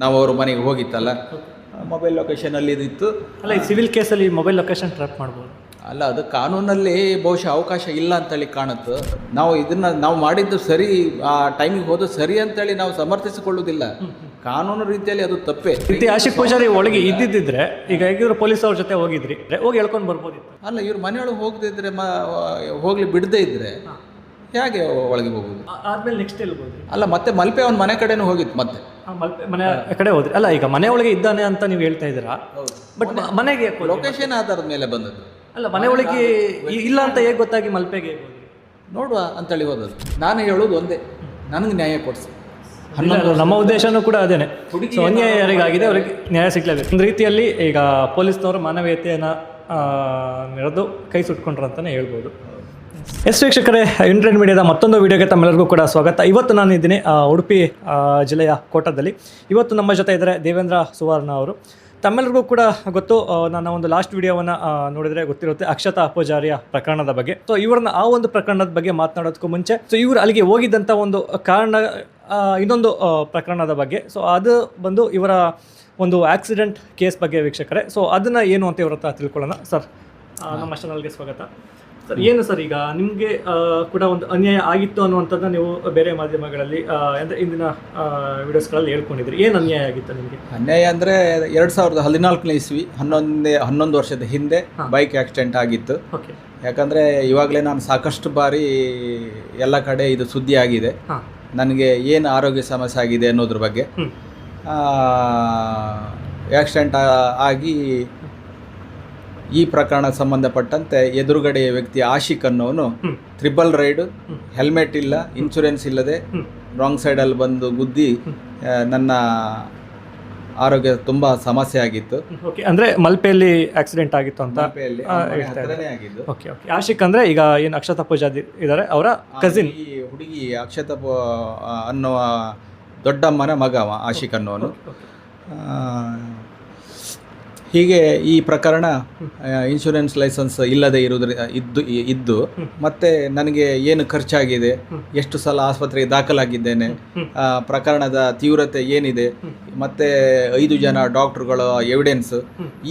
ನಾವು ಅವ್ರ ಮನೆಗೆ ಹೋಗಿತ್ತಲ್ಲ? ಮೊಬೈಲ್ ಲೊಕೇಶನಲ್ಲಿ ಇದಿತ್ತು ಅಲ್ಲ ಈ ಸಿವಿಲ್ ಕೇಸಲ್ಲಿ ಮೊಬೈಲ್ ಲೊಕೇಶನ್ ಟ್ರ್ಯಾಪ್ ಮಾಡ್ಬೋದು. ಅಲ್ಲ ಅದು ಕಾನೂನಲ್ಲಿ ಬಹುಶಃ ಅವಕಾಶ ಇಲ್ಲ ಅಂತೇಳಿ ಕಾಣುತ್ತೆ. ನಾವು ಇದನ್ನ ನಾವು ಮಾಡಿದ್ದು ಸರಿ ಆ ಟೈಮಿಗೆ ಹೋದ ಸರಿ ಅಂತೇಳಿ ನಾವು ಸಮರ್ಥಿಸಿಕೊಳ್ಳುವುದಿಲ್ಲ. ಕಾನೂನು ರೀತಿಯಲ್ಲಿ ಅದು ತಪ್ಪೇ. ರೀತಿ ಆಶಿಕ್ ಪೂಜಾರಿ ಒಳಗೆ ಇದ್ದಿದ್ದಿದ್ರೆ ಈಗ ಹೇಗಿದ್ರು ಪೊಲೀಸ್ ಅವ್ರ ಜೊತೆ ಹೋಗಿದ್ರಿ. ಹೋಗಿ ಹೇಳ್ಕೊಂಡು ಬರ್ಬೋದಿತ್ತು. ಅಲ್ಲ ಇವ್ರ ಮನೆಯೊಳಗೆ ಹೋಗದಿದ್ರೆ ಮ ಹೋಗ್ಲಿ ಬಿಡದೇ ಇದ್ರೆ ಹೇಗೆ ಒಳಗೆ ಹೋಗೋದು ಆ- ಆದ್ಮೇಲೆ ನೆಕ್ಸ್ಟ್ ಎಲ್ಲಿ ಅಲ್ಲ ಮತ್ತೆ ಮಲ್ಪೆ ಅವನ ಮನೆ ಕಡೆನೂ ಹೋಗಿತ್ತು ಮತ್ತೆ. ಮಲ್ಪೆ ಮನೆ ಕಡೆ ಹೋದ್ರಿ. ಅಲ್ಲ ಈಗ ಮನೆ ಒಳಗೆ ಇದ್ದಾನೆ ಅಂತ ನೀವು ಹೇಳ್ತಾ ಇದ್ದೀರಾ? ಬಟ್ ಮನೆಗೆ? ಲೊಕೇಶನ್ ಆಧಾರದ ಮೇಲೆ ಬಂದದ್ದು. ಅಲ್ಲ ಮನೆ ಒಳಗೆ ಇಲ್ಲ ಅಂತ ಹೇಗೆ ಗೊತ್ತಾಗಿ ಮಲ್ಪೆಗೆ ನೋಡುವ ಅಂತೇಳಿ ಹೋದದ್ದು. ನಾನು ಹೇಳೋದು ಒಂದೇ. ನನಗೆ ನ್ಯಾಯ ಕೊಡಿಸಿ. ನಮ್ಮ ಉದ್ದೇಶನೂ ಕೂಡ ಅದೇನೆ. ಅನ್ಯಾಯ ಯಾರಿಗಾಗಿದೆ ಅವರಿಗೆ ನ್ಯಾಯ ಸಿಗ್ಲೇಬೇಕು. ಒಂದು ರೀತಿಯಲ್ಲಿ ಈಗ ಪೊಲೀಸ್ನವರು ಮಾನವೀಯತೆಯನ್ನು ನಡೆದು ಕೈ ಸುಟ್ಕೊಂಡ್ರು ಅಂತಲೇ ಹೇಳ್ಬೋದು. ಎಸ್ ವೀಕ್ಷಕರೇ, ಇಂಟರ್ನೆಟ್ ಮೀಡಿಯಾದ ಮತ್ತೊಂದು ವೀಡಿಯೋಗೆ ತಮ್ಮೆಲ್ಲರಿಗೂ ಕೂಡ ಸ್ವಾಗತ. ಇವತ್ತು ನಾನು ಇದ್ದೀನಿ ಉಡುಪಿ ಜಿಲ್ಲೆಯ ಕೋಟದಲ್ಲಿ. ಇವತ್ತು ನಮ್ಮ ಜೊತೆ ಇದ್ದಾರೆ ದೇವೇಂದ್ರ ಸುವರ್ಣ ಅವರು. ತಮ್ಮೆಲ್ಲರಿಗೂ ಕೂಡ ಗೊತ್ತು ನನ್ನ ಒಂದು ಲಾಸ್ಟ್ ವಿಡಿಯೋವನ್ನು ನೋಡಿದರೆ ಗೊತ್ತಿರುತ್ತೆ ಅಕ್ಷತಾ ಪೂಜಾರಿಯ ಪ್ರಕರಣದ ಬಗ್ಗೆ. ಸೊ ಇವ್ರನ್ನ ಆ ಒಂದು ಪ್ರಕರಣದ ಬಗ್ಗೆ ಮಾತನಾಡೋದಕ್ಕೂ ಮುಂಚೆ ಸೊ ಇವರು ಅಲ್ಲಿಗೆ ಹೋಗಿದ್ದಂಥ ಒಂದು ಕಾರಣ ಇನ್ನೊಂದು ಪ್ರಕರಣದ ಬಗ್ಗೆ. ಸೊ ಅದು ಬಂದು ಇವರ ಒಂದು ಆಕ್ಸಿಡೆಂಟ್ ಕೇಸ್ ಬಗ್ಗೆ ವೀಕ್ಷಕರೇ. ಸೊ ಅದನ್ನು ಏನು ಅಂತ ಇವ್ರ ಹತ್ರ ತಿಳ್ಕೊಳ್ಳೋಣ. ಸರ್ ನಮ್ಮ ಚಾನಲ್ಗೆ ಸ್ವಾಗತ. ಸರ್ ಏನು ಸರ್ ಈಗ ನಿಮಗೆ ಕೂಡ ಒಂದು ಅನ್ಯಾಯ ಆಗಿತ್ತು ಅನ್ನುವಂಥದ್ದನ್ನ ನೀವು ಬೇರೆ ಮಾಧ್ಯಮಗಳಲ್ಲಿ ಅಂದರೆ ಇಂದಿನ ವಿಡಿಯೋಸ್ಗಳಲ್ಲಿ ಹೇಳ್ಕೊಂಡಿದ್ರಿ. ಏನು ಅನ್ಯಾಯ ಆಗಿತ್ತು ನಿಮಗೆ? ಅನ್ಯಾಯ ಅಂದರೆ ಎರಡು ಸಾವಿರದ ಹದಿನಾಲ್ಕನೇ ಇಸ್ವಿ ಹನ್ನೊಂದೇ ಹನ್ನೊಂದು ವರ್ಷದ ಹಿಂದೆ ಬೈಕ್ ಆಕ್ಸಿಡೆಂಟ್ ಆಗಿತ್ತು. ಓಕೆ. ಯಾಕಂದರೆ ಇವಾಗಲೇ ನಾನು ಸಾಕಷ್ಟು ಬಾರಿ ಎಲ್ಲ ಕಡೆ ಇದು ಸುದ್ದಿ ಆಗಿದೆ. ನನಗೆ ಏನು ಆರೋಗ್ಯ ಸಮಸ್ಯೆ ಆಗಿದೆ ಅನ್ನೋದ್ರ ಬಗ್ಗೆ. ಆಕ್ಸಿಡೆಂಟ್ ಆಗಿ ಈ ಪ್ರಕರಣ ಸಂಬಂಧಪಟ್ಟಂತೆ ಎದುರುಗಡೆಯ ವ್ಯಕ್ತಿ ಆಶಿಕ್ ಅನ್ನೋನು. ತ್ರಿಬಲ್ ರೈಡ್ ಹೆಲ್ಮೆಟ್ ಇಲ್ಲ ಇನ್ಶೂರೆನ್ಸ್ ಇಲ್ಲದೆ. ರಾಂಗ್ ಸೈಡಲ್ಲಿ ಬಂದು ಗುದ್ದಿ ನನ್ನ ಆರೋಗ್ಯ ತುಂಬ ಸಮಸ್ಯೆ ಆಗಿತ್ತು. ಓಕೆ ಅಂದರೆ ಮಲ್ಪೆಯಲ್ಲಿ ಆಕ್ಸಿಡೆಂಟ್ ಆಗಿತ್ತು ಅಂತ ಆಗಿದ್ದು. ಓಕೆ ಓಕೆ ಆಶಿಕ್ ಅಂದ್ರೆ ಈಗ ಏನು ಅಕ್ಷತಾ ಪೂಜಾ ಇದ್ದಾರೆ ಅವರ ಕಸಿನ್ ಈ ಹುಡುಗಿ ಅಕ್ಷತ ಅನ್ನುವ ದೊಡ್ಡಮ್ಮನ ಮಗ ಆಶಿಕ್ ಅನ್ನೋನು. ಹೀಗೆ ಈ ಪ್ರಕರಣ ಇನ್ಶೂರೆನ್ಸ್ ಲೈಸೆನ್ಸ್ ಇಲ್ಲದೆ ಇರುವುದ್ರ ಇದ್ದು ಇದ್ದು, ಮತ್ತೆ ನನಗೆ ಏನು ಖರ್ಚಾಗಿದೆ, ಎಷ್ಟು ಸಲ ಆಸ್ಪತ್ರೆಗೆ ದಾಖಲಾಗಿದ್ದೇನೆ ಪ್ರಕರಣದ ತೀವ್ರತೆ ಏನಿದೆ, ಮತ್ತೆ ಐದು ಜನ ಡಾಕ್ಟ್ರುಗಳ ಎವಿಡೆನ್ಸ್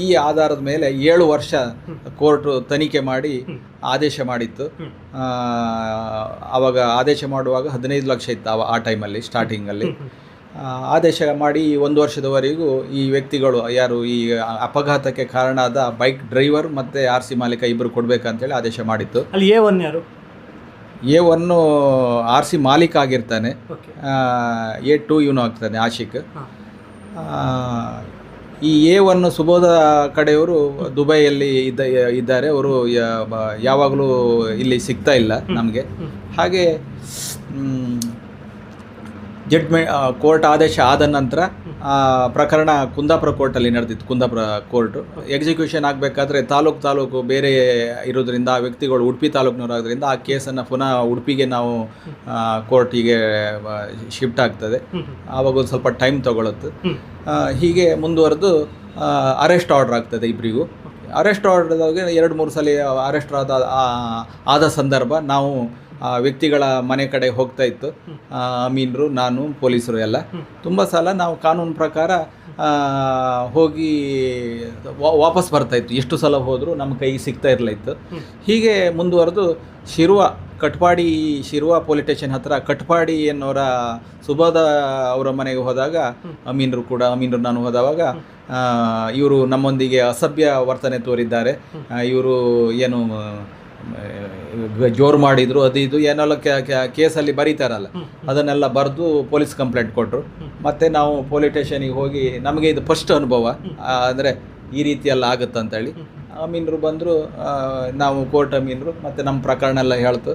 ಈ ಆಧಾರದ ಮೇಲೆ ಏಳು ವರ್ಷ ಕೋರ್ಟ್ ತನಿಖೆ ಮಾಡಿ ಆದೇಶ ಮಾಡಿತ್ತು. ಆವಾಗ ಆದೇಶ ಮಾಡುವಾಗ ಹದಿನೈದು ಲಕ್ಷ ಇತ್ತು ಆ ಟೈಮಲ್ಲಿ ಸ್ಟಾರ್ಟಿಂಗಲ್ಲಿ ಆದೇಶ ಮಾಡಿ ಒಂದು ವರ್ಷದವರೆಗೂ ಈ ವ್ಯಕ್ತಿಗಳು ಯಾರು ಈ ಅಪಘಾತಕ್ಕೆ ಕಾರಣ ಆದ ಬೈಕ್ ಡ್ರೈವರ್ ಮತ್ತು ಆರ್ ಸಿ ಮಾಲೀಕ ಇಬ್ಬರು ಕೊಡಬೇಕಂತೇಳಿ ಆದೇಶ ಮಾಡಿತ್ತು. ಅಲ್ಲಿ ಎ ಒನ್ ಯಾರು? ಎ ಒನ್ನು ಆರ್ ಸಿ ಮಾಲೀಕ ಆಗಿರ್ತಾನೆ. ಎ ಟು ಇವನು ಆಗ್ತಾನೆ ಆಶಿಕ್. ಈ ಎ ಒನ್ನು ಸುಬೋಧ ಕಡೆಯವರು ದುಬೈಯಲ್ಲಿ ಇದ್ದ ಇದ್ದಾರೆ. ಅವರು ಯಾವಾಗಲೂ ಇಲ್ಲಿ ಸಿಗ್ತಾ ಇಲ್ಲ ನಮಗೆ. ಹಾಗೆ ಜಡ್ಜ್ಮೆ ಕೋರ್ಟ್ ಆದೇಶ ಆದ ನಂತರ ಪ್ರಕರಣ ಕುಂದಾಪುರ ಕೋರ್ಟಲ್ಲಿ ನಡೆದಿತ್ತು, ಕುಂದಾಪುರ ಕೋರ್ಟ್ ಎಕ್ಸಿಕ್ಯೂಷನ್ ಆಗಬೇಕಾದ್ರೆ ತಾಲೂಕು ತಾಲೂಕು ಬೇರೆ ಇರೋದ್ರಿಂದ ಆ ವ್ಯಕ್ತಿಗಳು ಉಡುಪಿ ತಾಲೂಕಿನವರಾದ್ರಿಂದ ಆ ಕೇಸನ್ನು ಪುನಃ ಉಡುಪಿಗೆ ನಾವು ಕೋರ್ಟಿಗೆ ಶಿಫ್ಟ್ ಆಗ್ತದೆ. ಆವಾಗ ಒಂದು ಸ್ವಲ್ಪ ಟೈಮ್ ತಗೊಳುತ್ತೆ. ಹೀಗೆ ಮುಂದುವರೆದು ಅರೆಸ್ಟ್ ಆರ್ಡರ್ ಆಗ್ತದೆ ಇಬ್ಬರಿಗೂ ಅರೆಸ್ಟ್ ಆರ್ಡರ್ದಾಗ ಎರಡು ಮೂರು ಸಲ ಅರೆಸ್ಟ್ ಆದ ಆದ ಸಂದರ್ಭ ನಾವು ಆ, ವ್ಯಕ್ತಿಗಳ ಮನೆ ಕಡೆ ಹೋಗ್ತಾ ಇತ್ತು. ಅಮೀನ್ರು, ನಾನು, ಪೊಲೀಸರು ಎಲ್ಲ. ತುಂಬ ಸಲ ನಾವು ಕಾನೂನು ಪ್ರಕಾರ ಹೋಗಿ ವಾಪಸ್ ಬರ್ತಾ ಇತ್ತು. ಎಷ್ಟು ಸಲ ಹೋದರೂ ನಮ್ಮ ಕೈಗೆ ಸಿಗ್ತಾ ಇರಲಿತ್ತು. ಹೀಗೆ ಮುಂದುವರೆದು ಶಿರುವ, ಕಟ್ಪಾಡಿ ಶಿರುವ ಪೊಲೀಸ್ ಸ್ಟೇಷನ್ ಹತ್ರ ಕಟ್ಪಾಡಿ ಎನ್ನುವರ ಸುಬೋಧ ಅವರ ಮನೆಗೆ ಹೋದಾಗ, ಅಮೀನ್ರು ಕೂಡ, ಅಮೀನ್ರು ನಾನು ಹೋದವಾಗ ಇವರು ನಮ್ಮೊಂದಿಗೆ ಅಸಭ್ಯ ವರ್ತನೆ ತೋರಿದ್ದಾರೆ. ಇವರು ಏನು ಜೋರು ಮಾಡಿದ್ರು. ಅದು ಇದು ಏನೆಲ್ಲ ಕೇಸಲ್ಲಿ ಬರೀತಾರಲ್ಲ. ಅದನ್ನೆಲ್ಲ ಬರೆದು ಪೊಲೀಸ್ ಕಂಪ್ಲೇಂಟ್ ಕೊಟ್ಟರು ಮತ್ತೆ ನಾವು ಪೊಲೀಸ್ ಸ್ಟೇಷನಿಗೆ ಹೋಗಿ ನಮಗೆ ಇದು ಫಸ್ಟ್ ಅನುಭವ. ಆ, ಅಂದರೆ ಈ ರೀತಿಯೆಲ್ಲ ಆಗುತ್ತಂತೇಳಿ ಮೀನರು ಬಂದರು. ನಾವು ಕೋರ್ಟ್ ಮೀನರು ಮತ್ತು ನಮ್ಮ ಪ್ರಕರಣ ಎಲ್ಲ ಹೇಳ್ತು.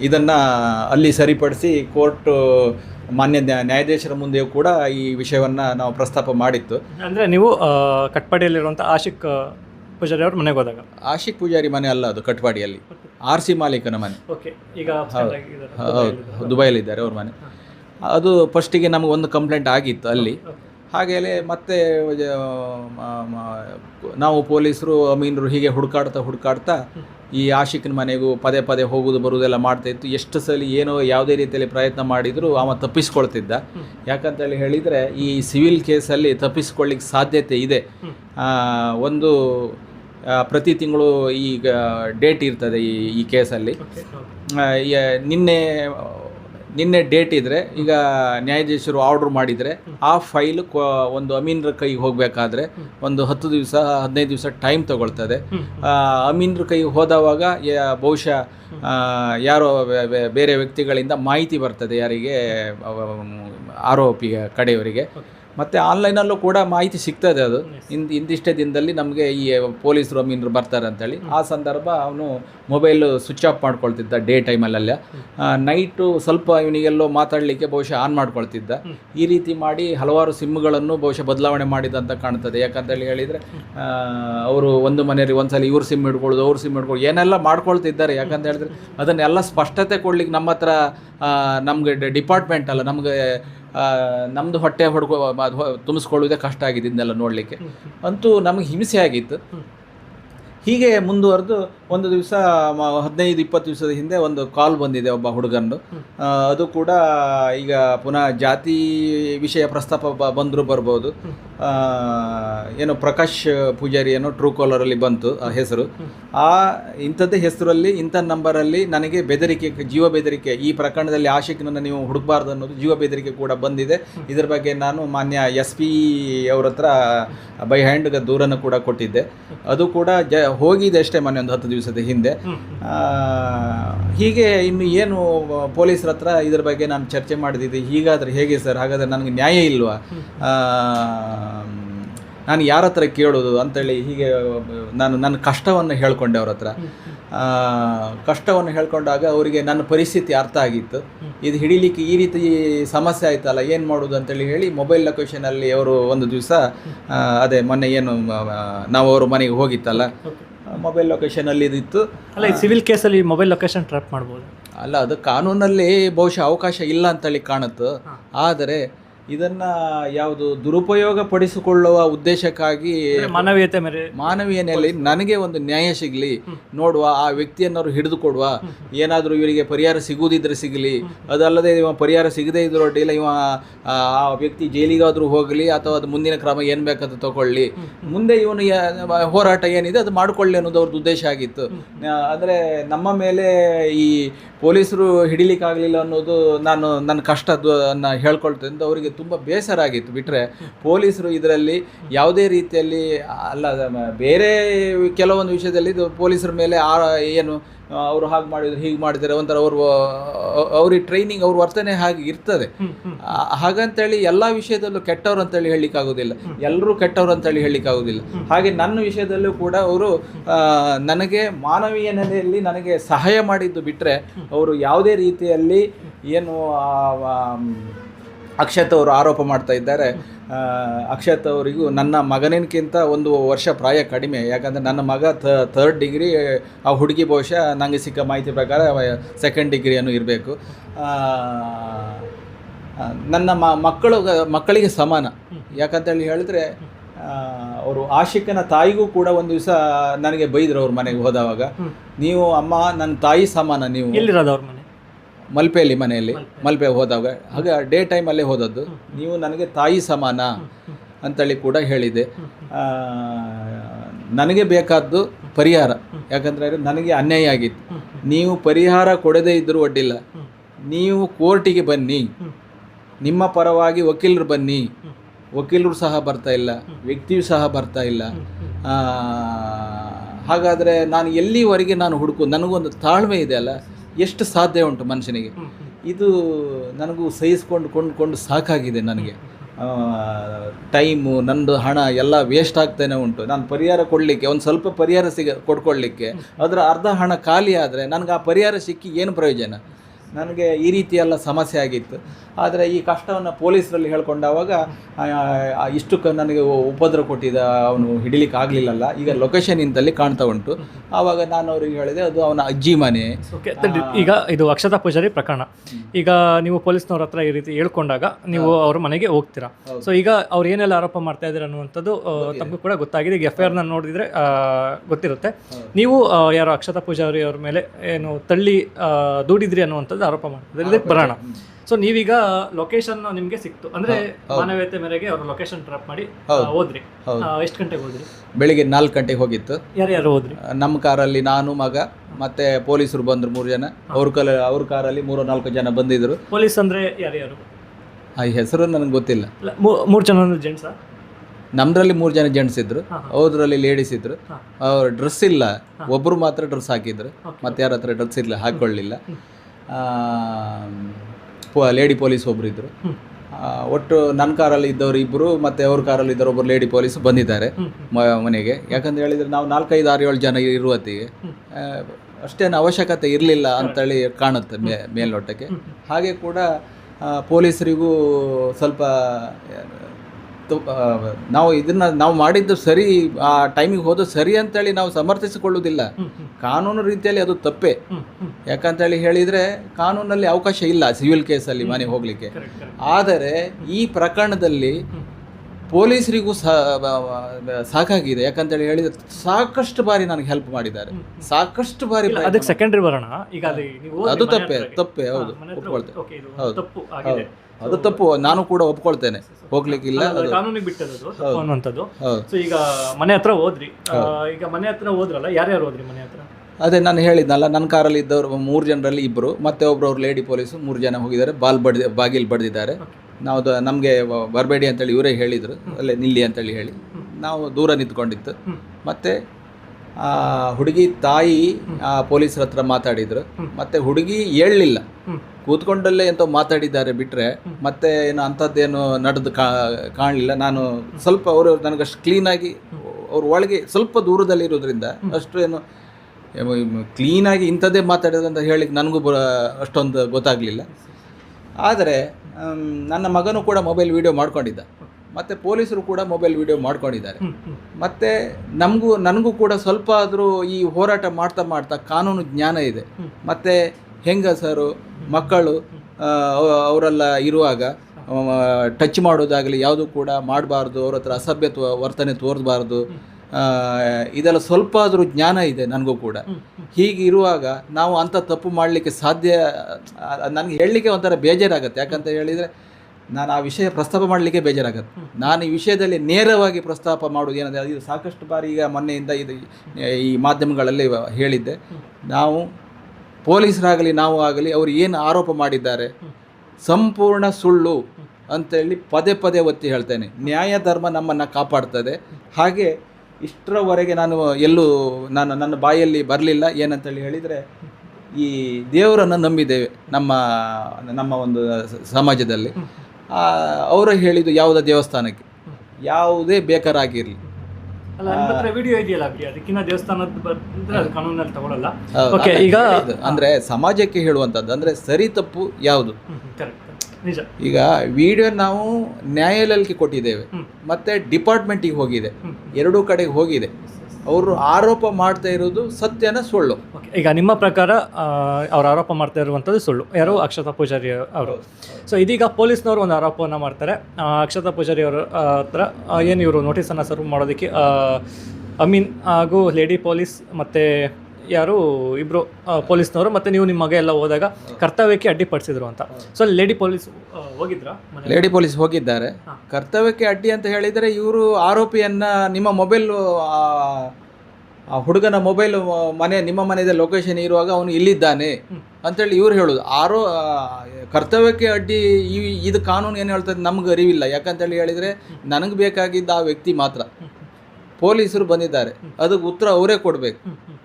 ಇದನ್ನು ಅಲ್ಲಿ ಸರಿಪಡಿಸಿ ಕೋರ್ಟ್ ಮಾನ್ಯ ನ್ಯಾ- ನ್ಯಾಯಾಧೀಶರ ಮುಂದೆಯೂ ಕೂಡ ಈ ವಿಷಯವನ್ನು ನಾವು ಪ್ರಸ್ತಾಪ ಮಾಡಿತ್ತು. ಅಂದರೆ ನೀವು ಆ, ಕಟ್ಪಾಡಿಯಲ್ಲಿರುವಂಥ ಆಶಿಕ್ ಪೂಜಾರಿ ಅವ್ರ ಮನೆಗೆ ಹೋದಾಗ? ಆಶಿಕ್ ಪೂಜಾರಿ ಮನೆ ಅಲ್ಲ ಅದು ಕಟ್ಪಾಡಿಯಲ್ಲಿ ಆರ್ ಸಿ ಮಾಲೀಕನ ಮನೆ. ಓಕೆ ಈಗ absent ಆಗಿದ್ದಾರೆ. ಹೌದು ದುಬೈಯಲ್ಲಿದ್ದಾರೆ ಅವ್ರ ಮನೆ. ಅದು ಫಸ್ಟಿಗೆ ನಮಗೆ ಒಂದು ಕಂಪ್ಲೇಂಟ್ ಆಗಿತ್ತು ಅಲ್ಲಿ. ಹಾಗೆಯೇ ಮತ್ತೆ ಆ, ಮ- ಮ- ನಾವು ಪೊಲೀಸರು ಅಮೀನರು ಹೀಗೆ ಹುಡುಕಾಡ್ತಾ ಹುಡುಕಾಡ್ತಾ ಈ ಆಶಿಕ್ನ ಮನೆಗೂ ಪದೇ ಪದೇ ಹೋಗುವುದು ಬರುವುದೆಲ್ಲ ಮಾಡ್ತಾ ಇತ್ತು. ಎಷ್ಟು ಸಲ ಏನೋ ಯಾವುದೇ ರೀತಿಯಲ್ಲಿ ಪ್ರಯತ್ನ ಮಾಡಿದರೂ ಅವ ತಪ್ಪಿಸ್ಕೊಳ್ತಿದ್ದ. ಯಾಕಂತೇಳಿ ಹೇಳಿದರೆ ಈ ಸಿವಿಲ್ ಕೇಸಲ್ಲಿ ತಪ್ಪಿಸ್ಕೊಳ್ಳಿಕ್ಕೆ ಸಾಧ್ಯತೆ ಇದೆ. ಆ, ಒಂದು ಪ್ರತಿ ತಿಂಗಳು ಈಗ ಡೇಟ್ ಇರ್ತದೆ ಈ ಈ ಕೇಸಲ್ಲಿ ನಿನ್ನೆ ನಿನ್ನೆ ಡೇಟ್ ಇದ್ದರೆ ಈಗ ನ್ಯಾಯಾಧೀಶರು ಆರ್ಡ್ರ್ ಮಾಡಿದರೆ ಆ ಫೈಲ್ ಒಂದು ಅಮೀನ್ರ ಕೈಗೆ ಹೋಗಬೇಕಾದ್ರೆ ಒಂದು ಹತ್ತು ದಿವಸ ಹದಿನೈದು ದಿವಸ ಟೈಮ್ ತಗೊಳ್ತದೆ. ಅಮೀನರ ಕೈಗೆ ಹೋದವಾಗ ಬಹುಶಃ ಯಾರೋ ಬೇರೆ ವ್ಯಕ್ತಿಗಳಿಂದ ಮಾಹಿತಿ ಬರ್ತದೆ ಯಾರಿಗೆ ಆರೋಪಿಯ ಕಡೆಯವರಿಗೆ. ಮತ್ತು ಆನ್ಲೈನಲ್ಲೂ ಕೂಡ ಮಾಹಿತಿ ಸಿಗ್ತದೆ ಅದು. ಇಂದು ಇಂದಿಷ್ಟೇ ದಿನದಲ್ಲಿ ನಮಗೆ ಈ ಪೊಲೀಸರು ಮೀನರು ಬರ್ತಾರೆ ಅಂತೇಳಿ. ಆ ಸಂದರ್ಭ ಅವನು ಮೊಬೈಲು ಸ್ವಿಚ್ ಆಫ್ ಮಾಡ್ಕೊಳ್ತಿದ್ದ ಡೇ ಟೈಮಲ್ಲೆಲ್ಲ. ನೈಟು ಸ್ವಲ್ಪ ಇವನಿಗೆಲ್ಲೋ ಮಾತಾಡಲಿಕ್ಕೆ ಬಹುಶಃ ಆನ್ ಮಾಡ್ಕೊಳ್ತಿದ್ದ. ಈ ರೀತಿ ಮಾಡಿ ಹಲವಾರು ಸಿಮ್ಗಳನ್ನು ಬಹುಶಃ ಬದಲಾವಣೆ ಮಾಡಿದಂತ ಕಾಣ್ತದೆ. ಯಾಕಂತೇಳಿ ಹೇಳಿದರೆ ಅವರು ಒಂದು ಮನೆಯಲ್ಲಿ ಒಂದ್ಸಲ ಇವ್ರು ಸಿಮ್ ಹಿಡ್ಕೊಳ್ಳೋದು ಅವ್ರು ಸಿಮ್ ಹಿಡ್ಕೊಳ್ಳೋದು ಏನೆಲ್ಲ ಮಾಡ್ಕೊಳ್ತಿದ್ದಾರೆ. ಯಾಕಂತ ಹೇಳಿದ್ರೆ ಅದನ್ನೆಲ್ಲ ಸ್ಪಷ್ಟತೆ ಕೊಡ್ಲಿಕ್ಕೆ ನಮ್ಮ ಹತ್ರ ನಮಗೆ ಡಿಪಾರ್ಟ್ಮೆಂಟ್ ಅಲ್ಲ ನಮಗೆ ನಮ್ಮದು ಹೊಟ್ಟೆ ಹೊಡ್ಕೊ ತುಂಬಿಸ್ಕೊಳ್ಳೋದೇ ಕಷ್ಟ ಆಗಿದೆ ಇದನ್ನೆಲ್ಲ ನೋಡಲಿಕ್ಕೆ. ಅಂತೂ ನಮಗೆ ಹಿಂಸೆ ಆಗಿತ್ತು. ಹೀಗೆ ಮುಂದುವರೆದು ಒಂದು ದಿವಸ ಹದಿನೈದು ಇಪ್ಪತ್ತು ದಿವಸದ ಹಿಂದೆ ಒಂದು ಕಾಲ್ ಬಂದಿದೆ ಒಬ್ಬ ಹುಡುಗಂದು. ಅದು ಕೂಡ ಈಗ ಪುನಃ ಜಾತಿ ವಿಷಯ ಪ್ರಸ್ತಾಪ ಬ ಬಂದರೂ ಬರ್ಬೋದು. ಏನು ಏನೋ ಪ್ರಕಾಶ್ ಪೂಜಾರಿ ಏನು ಟ್ರೂ ಕಾಲರಲ್ಲಿ ಬಂತು ಆ ಹೆಸರು. ಆ ಇಂಥದ್ದೇ ಹೆಸರಲ್ಲಿ ಇಂಥ ನಂಬರಲ್ಲಿ ನನಗೆ ಬೆದರಿಕೆ ಜೀವ ಬೆದರಿಕೆ ಈ ಪ್ರಕರಣದಲ್ಲಿ ಆಶಿಕ್ನನ್ನು ನೀವು ಹುಡುಕಬಾರ್ದು ಅನ್ನೋದು ಜೀವ ಬೆದರಿಕೆ ಕೂಡ ಬಂದಿದೆ. ಇದರ ಬಗ್ಗೆ ನಾನು ಮಾನ್ಯ ಎಸ್ ಪಿ ಅವ್ರ ಹತ್ರ ಬೈ ಹ್ಯಾಂಡ್ಗೆ ದೂರನ್ನು ಕೂಡ ಕೊಟ್ಟಿದ್ದೆ. ಅದು ಕೂಡ ಜ ಹೋಗಿದೆ ಅಷ್ಟೇ ಮೊನ್ನೆ ಒಂದು ಹತ್ತು ದಿವಸದ ಹಿಂದೆ. ಹೀಗೆ ಇನ್ನು ಏನು ಪೊಲೀಸರ ಹತ್ರ ಇದ್ರ ಬಗ್ಗೆ ನಾನು ಚರ್ಚೆ ಮಾಡಿದ್ದೆ ಹೀಗಾದ್ರೆ ಹೇಗೆ ಸರ್? ಹಾಗಾದ್ರೆ ನನಗೆ ನ್ಯಾಯ ಇಲ್ವಾ? ನಾನು ಯಾರ ಹತ್ರ ಕೇಳೋದು ಅಂತೇಳಿ ಹೀಗೆ ನಾನು ನನ್ನ ಕಷ್ಟವನ್ನು ಹೇಳ್ಕೊಂಡೆ ಅವ್ರ ಹತ್ರ. ಕಷ್ಟವನ್ನು ಹೇಳ್ಕೊಂಡಾಗ ಅವರಿಗೆ ನನ್ನ ಪರಿಸ್ಥಿತಿ ಅರ್ಥ ಆಗಿತ್ತು. ಇದು ಹಿಡಿಲಿಕ್ಕೆ ಈ ರೀತಿ ಸಮಸ್ಯೆ ಆಯ್ತಲ್ಲ ಏನು ಮಾಡೋದು ಅಂತೇಳಿ ಹೇಳಿ ಮೊಬೈಲ್ ಲೊಕೇಶನಲ್ಲಿ ಅವರು ಒಂದು ದಿವಸ ಅದೇ ಮೊನ್ನೆ ಏನು ನಾವು ಅವರು ಮನೆಗೆ ಹೋಗಿತ್ತಲ್ಲ. ಮೊಬೈಲ್ ಲೊಕೇಶನಲ್ಲಿ ಇದಿತ್ತು ಅಲ್ಲ ಈ ಸಿವಿಲ್ ಕೇಸಲ್ಲಿ ಮೊಬೈಲ್ ಲೊಕೇಶನ್ ಟ್ರ್ಯಾಪ್ ಮಾಡ್ಬೋದು. ಅಲ್ಲ ಅದು ಕಾನೂನಲ್ಲಿ ಬಹುಶಃ ಅವಕಾಶ ಇಲ್ಲ ಅಂತೇಳಿ ಕಾಣುತ್ತೆ. ಆದರೆ ಇದನ್ನ ಯಾವುದು ದುರುಪಯೋಗ ಪಡಿಸಿಕೊಳ್ಳುವ ಉದ್ದೇಶಕ್ಕಾಗಿ ಮಾನವೀಯತೆ ಮೇರೆ ಮಾನವೀಯ ನೆಲೆಯಲ್ಲಿ ನನಗೆ ಒಂದು ನ್ಯಾಯ ಸಿಗಲಿ. ನೋಡುವ ಆ ವ್ಯಕ್ತಿಯನ್ನವರು ಹಿಡಿದು ಕೊಡುವ ಏನಾದರೂ ಇವರಿಗೆ ಪರಿಹಾರ ಸಿಗುವುದಿದ್ರೆ ಸಿಗಲಿ. ಅದಲ್ಲದೆ ಇವ ಪರಿಹಾರ ಸಿಗದೇ ಇದ್ರೂ ಅಡ್ಡಿಲ್ಲ ಇವ ಆ ವ್ಯಕ್ತಿ ಜೈಲಿಗಾದರೂ ಹೋಗಲಿ ಅಥವಾ ಅದು ಮುಂದಿನ ಕ್ರಮ ಏನು ಬೇಕಂತ ತಗೊಳ್ಳಿ. ಮುಂದೆ ಇವನು ಹೋರಾಟ ಏನಿದೆ ಅದು ಮಾಡಿಕೊಳ್ಳಿ ಅನ್ನೋದು ಅವ್ರದ್ದು ಉದ್ದೇಶ ಆಗಿತ್ತು. ಅಂದರೆ ನಮ್ಮ ಮೇಲೆ ಈ ಪೊಲೀಸರು ಹಿಡಿಲಿಕ್ಕಾಗಲಿಲ್ಲ ಅನ್ನೋದು ನಾನು ನನ್ನ ಕಷ್ಟದನ್ನು ಹೇಳ್ಕೊಳ್ತೇನೆ ಅವರಿಗೆ ತುಂಬ ಬೇಸರ ಆಗಿತ್ತು ಬಿಟ್ಟರೆ ಪೊಲೀಸರು ಇದರಲ್ಲಿ ಯಾವುದೇ ರೀತಿಯಲ್ಲಿ ಅಲ್ಲ ಬೇರೆ ಕೆಲವೊಂದು ವಿಷಯದಲ್ಲಿ ಇದು ಪೊಲೀಸರ ಮೇಲೆ ಆ ಏನು ಅವರು ಹಾಗೆ ಮಾಡಿದ್ರು ಹೀಗೆ ಮಾಡಿದರೆ ಒಂಥರ ಅವರು ಅವ್ರಿಗೆ ಟ್ರೈನಿಂಗ್ ಅವ್ರ ವರ್ತನೆ ಹಾಗೆ ಇರ್ತದೆ. ಹಾಗಂತೇಳಿ ಎಲ್ಲ ವಿಷಯದಲ್ಲೂ ಕೆಟ್ಟವ್ರು ಅಂತೇಳಿ ಹೇಳಲಿಕ್ಕಾಗೋದಿಲ್ಲ. ಎಲ್ಲರೂ ಕೆಟ್ಟವ್ರು ಅಂತೇಳಿ ಹೇಳಲಿಕ್ಕಾಗೋದಿಲ್ಲ. ಹಾಗೆ ನನ್ನ ವಿಷಯದಲ್ಲೂ ಕೂಡ ಅವರು ನನಗೆ ಮಾನವೀಯ ನೆಲೆಯಲ್ಲಿ ನನಗೆ ಸಹಾಯ ಮಾಡಿದ್ದು ಬಿಟ್ಟರೆ ಅವರು ಯಾವುದೇ ರೀತಿಯಲ್ಲಿ ಏನು ಅಕ್ಷತ್ ಅವರು ಆರೋಪ ಮಾಡ್ತಾ ಇದ್ದಾರೆ. ಅಕ್ಷತ್ ಅವರಿಗೂ ನನ್ನ ಮಗನಿಗಿಂತ ಒಂದು ವರ್ಷ ಪ್ರಾಯ ಕಡಿಮೆ. ಯಾಕಂದರೆ ನನ್ನ ಮಗ ಥರ್ಡ್ ಡಿಗ್ರಿ ಆ ಹುಡುಗಿ ಬಹುಶಃ ನನಗೆ ಸಿಕ್ಕ ಮಾಹಿತಿ ಪ್ರಕಾರ ಸೆಕೆಂಡ್ ಡಿಗ್ರಿಯನ್ನು ಇರಬೇಕು. ನನ್ನ ಮ ಮಕ್ಕಳು ಮಕ್ಕಳಿಗೆ ಸಮಾನ. ಯಾಕಂತೇಳಿ ಹೇಳಿದ್ರೆ ಅವರು ಆಶಿಕನ ತಾಯಿಗೂ ಕೂಡ ಒಂದು ದಿವಸ ನನಗೆ ಬೈದರು ಅವ್ರ ಮನೆಗೆ ಹೋದವಾಗ. ನೀವು ಅಮ್ಮ ನನ್ನ ತಾಯಿ ಸಮಾನ ನೀವು. ಎಲ್ಲಿರೋದು ಅವ್ರ ಮನೆ? ಮಲ್ಪೆಯಲ್ಲಿ ಮನೆಯಲ್ಲಿ. ಮಲ್ಪೆ. ಹೋದಾಗ. ಹಾಗೆ ಡೇ ಟೈಮಲ್ಲೇ ಹೋದದ್ದು. ನೀವು ನನಗೆ ತಾಯಿ ಸಮಾನ ಅಂತೇಳಿ ಕೂಡ ಹೇಳಿದೆ ನನಗೆ ಬೇಕಾದ್ದು ಪರಿಹಾರ. ಯಾಕಂದರೆ ನನಗೆ ಅನ್ಯಾಯ ಆಗಿತ್ತು. ನೀವು ಪರಿಹಾರ ಕೊಡದೇ ಇದ್ದರೂ ಒಡ್ಡಿಲ್ಲ. ನೀವು ಕೋರ್ಟಿಗೆ ಬನ್ನಿ. ನಿಮ್ಮ ಪರವಾಗಿ ವಕೀಲರು ಬನ್ನಿ. ವಕೀಲರು ಸಹ ಬರ್ತಾ ಇಲ್ಲ. ವ್ಯಕ್ತಿಯು ಸಹ ಬರ್ತಾ ಇಲ್ಲ. ಹಾಗಾದರೆ ನಾನು ಎಲ್ಲಿವರೆಗೆ ನಾನು ಹುಡುಕು? ನನಗೊಂದು ತಾಳ್ಮೆ ಇದೆ ಅಲ್ಲ. ಎಷ್ಟು ಸಾಧ್ಯ ಉಂಟು ಮನುಷ್ಯನಿಗೆ? ಇದು ನನಗೂ ಸಹಿಸ್ಕೊಂಡು ಕೊಂಡುಕೊಂಡು ಸಾಕಾಗಿದೆ ನನಗೆ. ಟೈಮು ನಂದು ಹಣ ಎಲ್ಲ ವೇಸ್ಟ್ ಆಗ್ತಾನೆ ಉಂಟು. ನಾನು ಪರಿಹಾರ ಕೊಡಲಿಕ್ಕೆ ಒಂದು ಸ್ವಲ್ಪ ಪರಿಹಾರ ಸಿಗ ಕೊಡ್ಕೊಳ್ಳಿಕ್ಕೆ. ಅದರ ಅರ್ಧ ಹಣ ಖಾಲಿ ಆದರೆ ನನಗೆ ಆ ಪರಿಹಾರ ಸಿಕ್ಕಿ ಏನು ಪ್ರಯೋಜನ? ನನಗೆ ಈ ರೀತಿ ಎಲ್ಲ ಸಮಸ್ಯೆ ಆಗಿತ್ತು. ಆದರೆ ಈ ಕಷ್ಟವನ್ನು ಪೊಲೀಸರಲ್ಲಿ ಹೇಳ್ಕೊಂಡಾವಾಗ ಕ ನನಗೆ ಉಪದ್ರ ಕೊಟ್ಟಿದ್ದ ಅವನು ಹಿಡಿಲಿಕ್ಕೆ ಆಗಲಿಲ್ಲಲ್ಲ. ಈಗ ಲೊಕೇಶನ್ ಇಂದಲ್ಲಿ ಕಾಣ್ತಾ ಉಂಟು. ಆವಾಗ ನಾನು ಅವರಿಗೆ ಹೇಳಿದೆ ಅದು ಅವನ ಅಜ್ಜಿ ಮನೆ. ಓಕೆ ಈಗ ಇದು ಅಕ್ಷತಾ ಪೂಜಾರಿ ಪ್ರಕರಣ. ಈಗ ನೀವು ಪೊಲೀಸ್ನವ್ರ ಹತ್ರ ಈ ರೀತಿ ಹೇಳ್ಕೊಂಡಾಗ ನೀವು ಅವ್ರ ಮನೆಗೆ ಹೋಗ್ತೀರಾ? ಸೊ ಈಗ ಅವ್ರು ಏನೆಲ್ಲ ಆರೋಪ ಮಾಡ್ತಾ ಇದ್ದಾರೆ ಅನ್ನುವಂಥದ್ದು ತಮಗೂ ಕೂಡ ಗೊತ್ತಾಗಿದೆ. ಈಗ ಎಫ್ ಐ ಆರ್ನ ನೋಡಿದ್ರೆ ಗೊತ್ತಿರುತ್ತೆ. ನೀವು ಯಾರು ಅಕ್ಷತಾ ಪೂಜಾರಿ ಅವ್ರ ಮೇಲೆ ಏನು ತಳ್ಳಿ ದೂಡಿದ್ರಿ ಅನ್ನುವಂಥದ್ದು ಆರೋಪ ಇದಕ್ಕೆ ಬರೋಣ ಸೊ ನೀವೀಗ ಲೊಕೇಶನ್ ನಿಮಗೆ ಸಿಕ್ತು. ಅಂದ್ರೆ ಮಾನವೀಯತೆ ಮೇರೆಗೆ ಅವ್ರ ಲೊಕೇಶನ್ ಟ್ರಾಪ್ ಮಾಡಿ ಹೋದ್ರಿ. ಎಷ್ಟು ಗಂಟೆಗೆ ಹೋದ್ರಿ? ಬೆಳಿಗ್ಗೆ ನಾಲ್ಕು ಗಂಟೆಗೆ ಹೋಗಿತ್ತು. ಯಾರ್ಯಾರು ಹೋದ್ರಿ? ನಮ್ಮ ಕಾರಲ್ಲಿ ನಾನು ಮಗ ಮತ್ತೆ ಪೊಲೀಸರು ಬಂದ್ರು ಮೂರು ಜನ. ಅವ್ರ ಕಲ ಅವ್ರ ಕಾರಲ್ಲಿ ಮೂರು ನಾಲ್ಕು ಜನ ಬಂದಿದ್ರು. ಪೊಲೀಸ್ ಅಂದ್ರೆ ಯಾರ್ಯಾರು? ಆ ಹೆಸರು ನನಗೆ ಗೊತ್ತಿಲ್ಲ. ಮೂರು ಜನ ಜೆಂಟ್ಸಾ ನಮ್ದ್ರಲ್ಲಿ ಮೂರು ಜನ ಜೆಂಟ್ಸ್ ಇದ್ರು. ಅವ್ರಲ್ಲಿ ಲೇಡೀಸ್ ಇದ್ರು. ಅವ್ರ ಡ್ರೆಸ್ ಇಲ್ಲ. ಒಬ್ರು ಮಾತ್ರ ಡ್ರೆಸ್ ಹಾಕಿದ್ರು. ಮತ್ತೆ ಯಾರ ಹತ್ರ ಡ್ರೆಸ್ ಇಲ್ಲ ಹಾಕೊಳ್ಳಿಲ್ಲ. ಲೇಡಿ ಪೊಲೀಸ್ ಒಬ್ಬರು ಇದ್ದರು. ಒಟ್ಟು ನನ್ನ ಕಾರಲ್ಲಿ ಇದ್ದವರು ಇಬ್ಬರು ಮತ್ತೆ ಅವ್ರ ಕಾರಲ್ಲಿ ಇದ್ದವರು ಒಬ್ಬರು ಲೇಡಿ ಪೊಲೀಸ್ ಬಂದಿದ್ದಾರೆ ಮನೆಗೆ. ಯಾಕಂತ ಹೇಳಿದರೆ ನಾವು ನಾಲ್ಕೈದು ಆರು ಏಳು ಜನ ಇರುವತ್ತಿಗೆ. ಅಷ್ಟೇನು ಅವಶ್ಯಕತೆ ಇರಲಿಲ್ಲ ಅಂತೇಳಿ ಕಾಣುತ್ತೆ ಮೇ, ಮೇಲ್ನೋಟಕ್ಕೆ. ಹಾಗೆ ಕೂಡ ಪೊಲೀಸರಿಗೂ ಸ್ವಲ್ಪ ತು- ನಾವು ಇದನ್ನ ನಾವು ಮಾಡಿದ್ದು ಸರಿ ಆ ಟೈಮಿಗೆ ಹೋದ ಸರಿ ಅಂತೇಳಿ ನಾವು ಸಮರ್ಥಿಸಿಕೊಳ್ಳುವುದಿಲ್ಲ ಕಾನೂನು ರೀತಿಯಲ್ಲಿ ಅದು ತಪ್ಪೇ. ಯಾಕಂತೇಳಿ ಹೇಳಿದರೆ ಕಾನೂನಲ್ಲಿ ಅವಕಾಶ ಇಲ್ಲ ಸಿವಿಲ್ ಕೇಸಲ್ಲಿ ಮನೆ ಹೋಗಲಿಕ್ಕೆ. ಆದರೆ ಈ ಪ್ರಕರಣದಲ್ಲಿ. ಪೊಲೀಸರಿಗೂ ಸಾಕಾಗಿದೆ. ಯಾಕಂತೇಳಿ ಹೇಳಿದ್ರೆ ಸಾಕಷ್ಟು ಬಾರಿ ನನಗೆ ಹೆಲ್ಪ್ ಮಾಡಿದ್ದಾರೆ. ಸಾಕಷ್ಟು ಬಾರಿ ಅದಕ್ಕೆ ಸೆಕೆಂಡ್ರಿ ಬರೋಣ ಈಗ ಅದು ತಪ್ಪೆ ತಪ್ಪೇ ಹೌದು ಒಪ್ಕೊಳ್ತೇನೆ ಹೌದು. ಅದು ತಪ್ಪು ನಾನು ಕೂಡ ಒಪ್ಕೊಳ್ತೇನೆ. ಹೋಗ್ಲಿಕ್ಕಿಲ್ಲ ಕಾನೂನಿಗೆ ಬಿಟ್ಟದ್ದು ಅನ್ನುವಂಥದ್ದು. ಸೊ ಈಗ ಮನೆ ಹತ್ರ ಹೋದ್ರಿ. ಈಗ ಮನೆ ಹತ್ರ ಹೋದ್ರಲ್ಲ ಯಾರ್ಯಾರು ಹೋದ್ರಿ ಮನೆ ಹತ್ರ? ಅದೇ ನಾನು ಹೇಳಿದ್ನಲ್ಲ ನನ್ನ ಕಾರಲ್ಲಿ ಇದ್ದವರು ಮೂರು ಜನರಲ್ಲಿ ಇಬ್ಬರು ಮತ್ತೆ ಒಬ್ರು ಅವ್ರು ಲೇಡಿ ಪೊಲೀಸು ಮೂರು ಜನ ಹೋಗಿದ್ದಾರೆ ಬಾಲ್ ಬಡ್ದು ಬಾಗಿಲು ಬಡ್ದಿದ್ದಾರೆ. ನಾವು ನಮಗೆ ಬರಬೇಡಿ ಅಂತೇಳಿ ಇವರೇ ಹೇಳಿದರು. ಅಲ್ಲೇ ನಿಲ್ಲಿ ಅಂತೇಳಿ ಹೇಳಿ. ನಾವು ದೂರ ನಿಂತ್ಕೊಂಡಿತ್ತು. ಮತ್ತು ಆ ಹುಡುಗಿ ತಾಯಿ ಆ ಪೊಲೀಸರ ಹತ್ರ ಮಾತಾಡಿದರು. ಮತ್ತು ಹುಡುಗಿ ಹೇಳಲಿಲ್ಲ ಕೂತ್ಕೊಂಡಲ್ಲೇ ಎಂತ ಮಾತಾಡಿದ್ದಾರೆ ಬಿಟ್ಟರೆ ಮತ್ತೆ ಏನು ಅಂಥದ್ದೇನು ನಡೆದು ಕಾ ಕಾಣಲಿಲ್ಲ. ನಾನು ಸ್ವಲ್ಪ ಅವರು ನನಗಷ್ಟು ಕ್ಲೀನಾಗಿ ಅವ್ರ ಒಳಗೆ ಸ್ವಲ್ಪ ದೂರದಲ್ಲಿ ಇರೋದ್ರಿಂದ ಅಷ್ಟು ಏನು ಕ್ಲೀನಾಗಿ ಇಂಥದ್ದೇ ಮಾತಾಡೋದು ಅಂತ ಹೇಳಿಕ್ಕೆ ನನಗೂ ಬ ಅಷ್ಟೊಂದು ಗೊತ್ತಾಗಲಿಲ್ಲ. ಆದರೆ ನನ್ನ ಮಗನೂ ಕೂಡ ಮೊಬೈಲ್ ವೀಡಿಯೋ ಮಾಡ್ಕೊಂಡಿದ್ದ. ಮತ್ತು ಪೊಲೀಸರು ಕೂಡ ಮೊಬೈಲ್ ವೀಡಿಯೋ ಮಾಡ್ಕೊಂಡಿದ್ದಾರೆ. ಮತ್ತು ನಮಗೂ ನನಗೂ ಕೂಡ ಸ್ವಲ್ಪ ಆದರೂ ಈ ಹೋರಾಟ ಮಾಡ್ತಾ ಮಾಡ್ತಾ ಕಾನೂನು ಜ್ಞಾನ ಇದೆ. ಮತ್ತು ಹೆಂಗಸರು ಮಕ್ಕಳು ಅವರೆಲ್ಲ ಇರುವಾಗ ಟಚ್ ಮಾಡೋದಾಗಲಿ ಯಾವುದು ಕೂಡ ಮಾಡಬಾರ್ದು ಅವ್ರ ಹತ್ರ ಅಸಭ್ಯ ತೋ- ವರ್ತನೆ ತೋರಿಸಬಾರ್ದು. ಇದೆಲ್ಲ ಸ್ವಲ್ಪ ಆದರೂ ಜ್ಞಾನ ಇದೆ ನನಗೂ ಕೂಡ. ಹೀಗೆ ಇರುವಾಗ ನಾವು ಅಂಥ ತಪ್ಪು ಮಾಡಲಿಕ್ಕೆ ಸಾಧ್ಯ ನನಗೆ ಹೇಳಲಿಕ್ಕೆ ಒಂಥರ ಬೇಜಾರಾಗುತ್ತೆ. ಯಾಕಂತ ಹೇಳಿದರೆ ನಾನು ಆ ವಿಷಯ ಪ್ರಸ್ತಾಪ ಮಾಡಲಿಕ್ಕೆ ಬೇಜಾರಾಗುತ್ತೆ. ನಾನು ಈ ವಿಷಯದಲ್ಲಿ ನೇರವಾಗಿ ಪ್ರಸ್ತಾಪ ಮಾಡೋದು ಏನಂದರೆ ಇದು ಸಾಕಷ್ಟು ಬಾರಿ ಈಗ ಮೊನ್ನೆಯಿಂದ ಇದು ಈ ಮಾಧ್ಯಮಗಳಲ್ಲಿ ಹೇಳಿದ್ದೆ. ನಾವು ಪೊಲೀಸರಾಗಲಿ ನಾವು ಆಗಲಿ ಅವರು ಏನು ಆರೋಪ ಮಾಡಿದ್ದಾರೆ ಸಂಪೂರ್ಣ ಸುಳ್ಳು ಅಂತೇಳಿ ಪದೇ ಪದೇ ಒತ್ತಿ ಹೇಳ್ತೇನೆ. ನ್ಯಾಯ ಧರ್ಮ ನಮ್ಮನ್ನು ಕಾಪಾಡ್ತದೆ. ಹಾಗೆ ಇಷ್ಟರವರೆಗೆ ನಾನು ಎಲ್ಲೂ ನಾನು ನನ್ನ ಬಾಯಲ್ಲಿ ಬರಲಿಲ್ಲ. ಏನಂತೇಳಿ ಹೇಳಿದರೆ ಈ ದೇವರನ್ನು ನಂಬಿದ್ದೇವೆ ನಮ್ಮ ನಮ್ಮ ಒಂದು ಸಮಾಜದಲ್ಲಿ. ಆ, ಅವರು ಹೇಳಿದ್ದು ಯಾವುದೇ ದೇವಸ್ಥಾನಕ್ಕೆ ಯಾವುದೇ ಬೇಕಾರಾಗಿರಲಿ. ಈಗ ಅಂದ್ರೆ ಸಮಾಜಕ್ಕೆ ಹೇಳುವಂತದ್ದು ಅಂದ್ರೆ ಸರಿ ತಪ್ಪು ಯಾವುದು? ನಿಜ. ಈಗ ವಿಡಿಯೋ ನಾವು ನ್ಯಾಯಾಲಯಕ್ಕೆ ಕೊಟ್ಟಿದ್ದೇವೆ. ಮತ್ತೆ ಡಿಪಾರ್ಟ್ಮೆಂಟಿಗೆ ಹೋಗಿದೆ. ಎರಡೂ ಕಡೆಗೆ ಹೋಗಿದೆ. ಅವರು ಆರೋಪ ಮಾಡ್ತಾ ಇರೋದು ಸತ್ಯನ ಸುಳ್ಳು. ಓಕೆ ಈಗ ನಿಮ್ಮ ಪ್ರಕಾರ ಅವ್ರು ಆರೋಪ ಮಾಡ್ತಾ ಇರುವಂಥದ್ದು ಸುಳ್ಳು. ಯಾರು ಅಕ್ಷತಾ ಪೂಜಾರಿ ಅವರು? ಸೊ ಇದೀಗ ಪೊಲೀಸ್ನವರು ಒಂದು ಆರೋಪವನ್ನು ಮಾಡ್ತಾರೆ. ಅಕ್ಷತಾ ಪೂಜಾರಿ ಅವರ ಹತ್ರ ಏನು ಇವರು ನೋಟಿಸನ್ನು ಸರ್ವ್ ಮಾಡೋದಕ್ಕೆ ಐ ಅಮೀನ್ ಹಾಗೂ ಲೇಡಿ ಪೊಲೀಸ್ ಮತ್ತು ಯಾರು ಇಬ್ಬರು ಪೊಲೀಸ್ನವರು ಮತ್ತು ನೀವು ನಿಮ್ಮ ಮಗ ಎಲ್ಲ ಹೋದಾಗ ಕರ್ತವ್ಯಕ್ಕೆ ಅಡ್ಡಿಪಡಿಸಿದ್ರು ಅಂತ. ಸೊ ಅಲ್ಲಿ ಲೇಡಿ ಪೊಲೀಸ್ ಹೋಗಿದ್ರ ಮನೆ ಲೇಡಿ ಪೊಲೀಸ್ ಹೋಗಿದ್ದಾರೆ. ಕರ್ತವ್ಯಕ್ಕೆ ಅಡ್ಡಿ ಅಂತ ಹೇಳಿದರೆ ಇವರು ಆರೋಪಿಯನ್ನ ನಿಮ್ಮ ಮೊಬೈಲ್ ಆ ಹುಡುಗನ ಮೊಬೈಲ್ ಮನೆ ನಿಮ್ಮ ಮನೆಯ ಲೊಕೇಶನ್ ಇರುವಾಗ ಅವನು ಇಲ್ಲಿದ್ದಾನೆ ಅಂತೇಳಿ ಇವ್ರು ಹೇಳೋದು. ಆರೋ ಆ, ಕರ್ತವ್ಯಕ್ಕೆ ಅಡ್ಡಿ ಈ ಇದು ಕಾನೂನು ಏನು ಹೇಳ್ತದೆ ನಮ್ಗೆ ಅರಿವಿಲ್ಲ. ಯಾಕಂತೇಳಿ ಹೇಳಿದರೆ ನನಗೆ ಬೇಕಾಗಿದ್ದ ಆ ವ್ಯಕ್ತಿ ಮಾತ್ರ. ಪೊಲೀಸರು ಬಂದಿದ್ದಾರೆ. ಅದಕ್ಕೆ ಉತ್ತರ ಅವರೇ ಕೊಡಬೇಕು.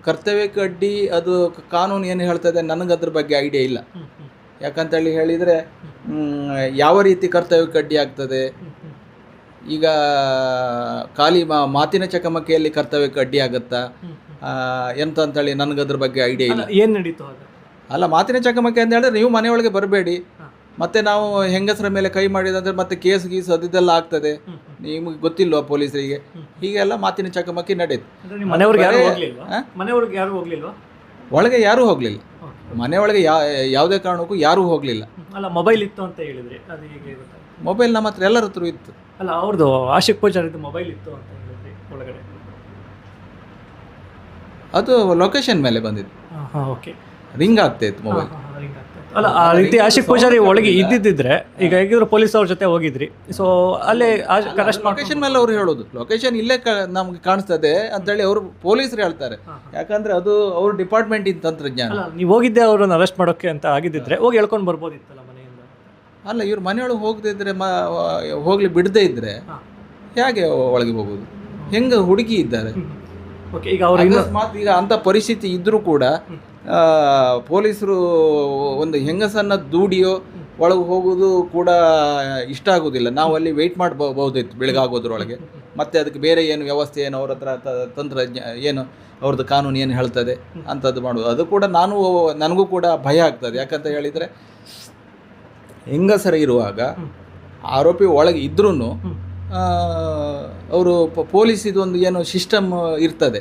ಕರ್ತವ್ಯಕ್ಕೆ ಅಡ್ಡಿ ಅದು ಕಾನೂನು ಏನು ಹೇಳ್ತದೆ ನನಗೆ ಅದ್ರ ಬಗ್ಗೆ ಐಡಿಯಾ ಇಲ್ಲ. ಯಾಕಂತೇಳಿ ಹೇಳಿದರೆ ಯಾವ ರೀತಿ ಕರ್ತವ್ಯಕ್ಕೆ ಅಡ್ಡಿ ಆಗ್ತದೆ? ಈಗ ಖಾಲಿ ಮಾತಿನ ಚಕಮಕಿಯಲ್ಲಿ ಕರ್ತವ್ಯಕ್ಕೆ ಅಡ್ಡಿ ಆಗುತ್ತಾ? ಎಂತ ಅಂತೇಳಿ ನನಗೆ ಅದ್ರ ಬಗ್ಗೆ ಐಡಿಯಾ ಇಲ್ಲ. ಏನು ನಡೀತು ಅಲ್ಲ ಮಾತಿನ ಚಕಮಕಿ ಅಂತ ಹೇಳಿದ್ರೆ ನೀವು ಮನೆಯೊಳಗೆ ಬರಬೇಡಿ. ಮತ್ತೆ ನಾವು ಹೆಂಗಸರ ಮೇಲೆ ಕೈ ಮಾಡಿದಂದ್ರೆ ಮತ್ತೆ ಕೇಸ್ ಗೀಸ್ ಅದಿದೆಲ್ಲ ಆಗ್ತದೆ. ನಿಮಗೆ ಗೊತ್ತಿಲ್ವಾ ಪೊಲೀಸರಿಗೆ? ಹೀಗೆಲ್ಲ ಮಾತಿನ ಚಕಮಕಿ ನಡೆಯಿತು ಒಳಗೆ ಯಾರು ಹೋಗ್ಲಿಲ್ಲ. ಮನೆ ಒಳಗೆ ಮನೆಯೊಳಗೆ ಯಾ ಯಾವುದೇ ಕಾರಣಕ್ಕೂ ಯಾರೂ ಹೋಗ್ಲಿಲ್ಲ. ಅಲ್ಲ ಮೊಬೈಲ್ ಇತ್ತು ಅಂತ ಹೇಳಿದ್ರೆ. ಮೊಬೈಲ್ ನಮ್ಮ ಹತ್ರ ಎಲ್ಲರ ಹತ್ರ ಇತ್ತು. ಅಲ್ಲ ಅವ್ರದ್ದು ಆಶಿಕ್ ಪೂಜಾರಿದ್ದು ಮೊಬೈಲ್ ಇತ್ತು ಅಂತ ಹೇಳಿದ್ರಿ ಒಳಗಡೆ. ಅದು ಲೊಕೇಶನ್ ಮೇಲೆ ಬಂದಿತ್ತು. ಓಕೆ ರಿಂಗ್ ಆಗ್ತಾ ಇತ್ತು ಮೊಬೈಲ್ ಅಲ್ಲ ಆ ರೀತಿ ಆಶಿಕ್ ಪೂಜಾರಿ ಒಳಗೆ ಇದ್ದಿದ್ದಿದ್ರೆ ಈಗ ಹೇಗಿದ್ರು ಪೊಲೀಸ್ ಅವ್ರ ಜೊತೆ ಹೋಗಿದ್ರಿ. ಸೊ ಅಲ್ಲೇ ಕರೆಕ್ಟ್ ಲೊಕೇಶನ್ ಮೇಲೆ ಅವ್ರು ಹೇಳೋದು. ಲೊಕೇಶನ್ ಇಲ್ಲೇ ನಮ್ಗೆ ಕಾಣಿಸ್ತದೆ ಅಂತೇಳಿ ಅವರು ಪೊಲೀಸರು ಹೇಳ್ತಾರೆ. ಯಾಕಂದ್ರೆ ಅದು ಅವ್ರ ಡಿಪಾರ್ಟ್ಮೆಂಟ್ ಇನ್ ತಂತ್ರಜ್ಞಾನ. ನೀವು ಹೋಗಿದ್ದೆ ಅವ್ರನ್ನ ಅರೆಸ್ಟ್ ಮಾಡೋಕೆ ಅಂತ ಆಗಿದ್ದಿದ್ರೆ ಹೋಗಿ ಹೇಳ್ಕೊಂಡು ಬರ್ಬೋದಿತ್ತಲ್ಲ ಮನೆಯಿಂದ? ಅಲ್ಲ ಇವ್ರು ಮನೆಯೊಳಗೆ ಹೋಗದಿದ್ರೆ ಮ ಹೋಗ್ಲಿ ಬಿಡದೇ ಇದ್ರೆ ಹೇಗೆ ಒಳಗೆ ಹೋಗೋದು? ಹೆಂಗೆ ಹುಡುಗಿ ಇದ್ದಾರೆ? ಓಕೆ ಈಗ ಅವ್ರು ಈಗ ಅಂತ ಪರಿಸ್ಥಿತಿ ಇದ್ರೂ ಕೂಡ ಪೊಲೀಸರು ಒಂದು ಹೆಂಗಸನ್ನು ದೂಡಿಯೋ ಒಳಗೆ ಹೋಗೋದು ಕೂಡ ಇಷ್ಟ ಆಗೋದಿಲ್ಲ. ನಾವು ಅಲ್ಲಿ ವೆಯ್ಟ್ ಮಾಡಬಹುದಿತ್ತು ಬೆಳಗಾಗೋದ್ರೊಳಗೆ. ಮತ್ತು ಅದಕ್ಕೆ ಬೇರೆ ಏನು ವ್ಯವಸ್ಥೆ ಏನು ಅವ್ರ ಹತ್ರ ತಂತ್ರಜ್ಞ, ಏನು ಅವ್ರದ್ದು ಕಾನೂನು ಏನು ಹೇಳ್ತದೆ ಅಂಥದ್ದು ಮಾಡೋದು. ಅದು ಕೂಡ ನಾನು, ನನಗೂ ಕೂಡ ಭಯ ಆಗ್ತದೆ. ಯಾಕಂತ ಹೇಳಿದರೆ, ಹೆಂಗಸರ ಇರುವಾಗ ಆರೋಪಿ ಒಳಗೆ ಇದ್ರೂ ಅವರು ಪೊಲೀಸ್ ಇದೊಂದು ಏನು ಸಿಸ್ಟಮ್ ಇರ್ತದೆ.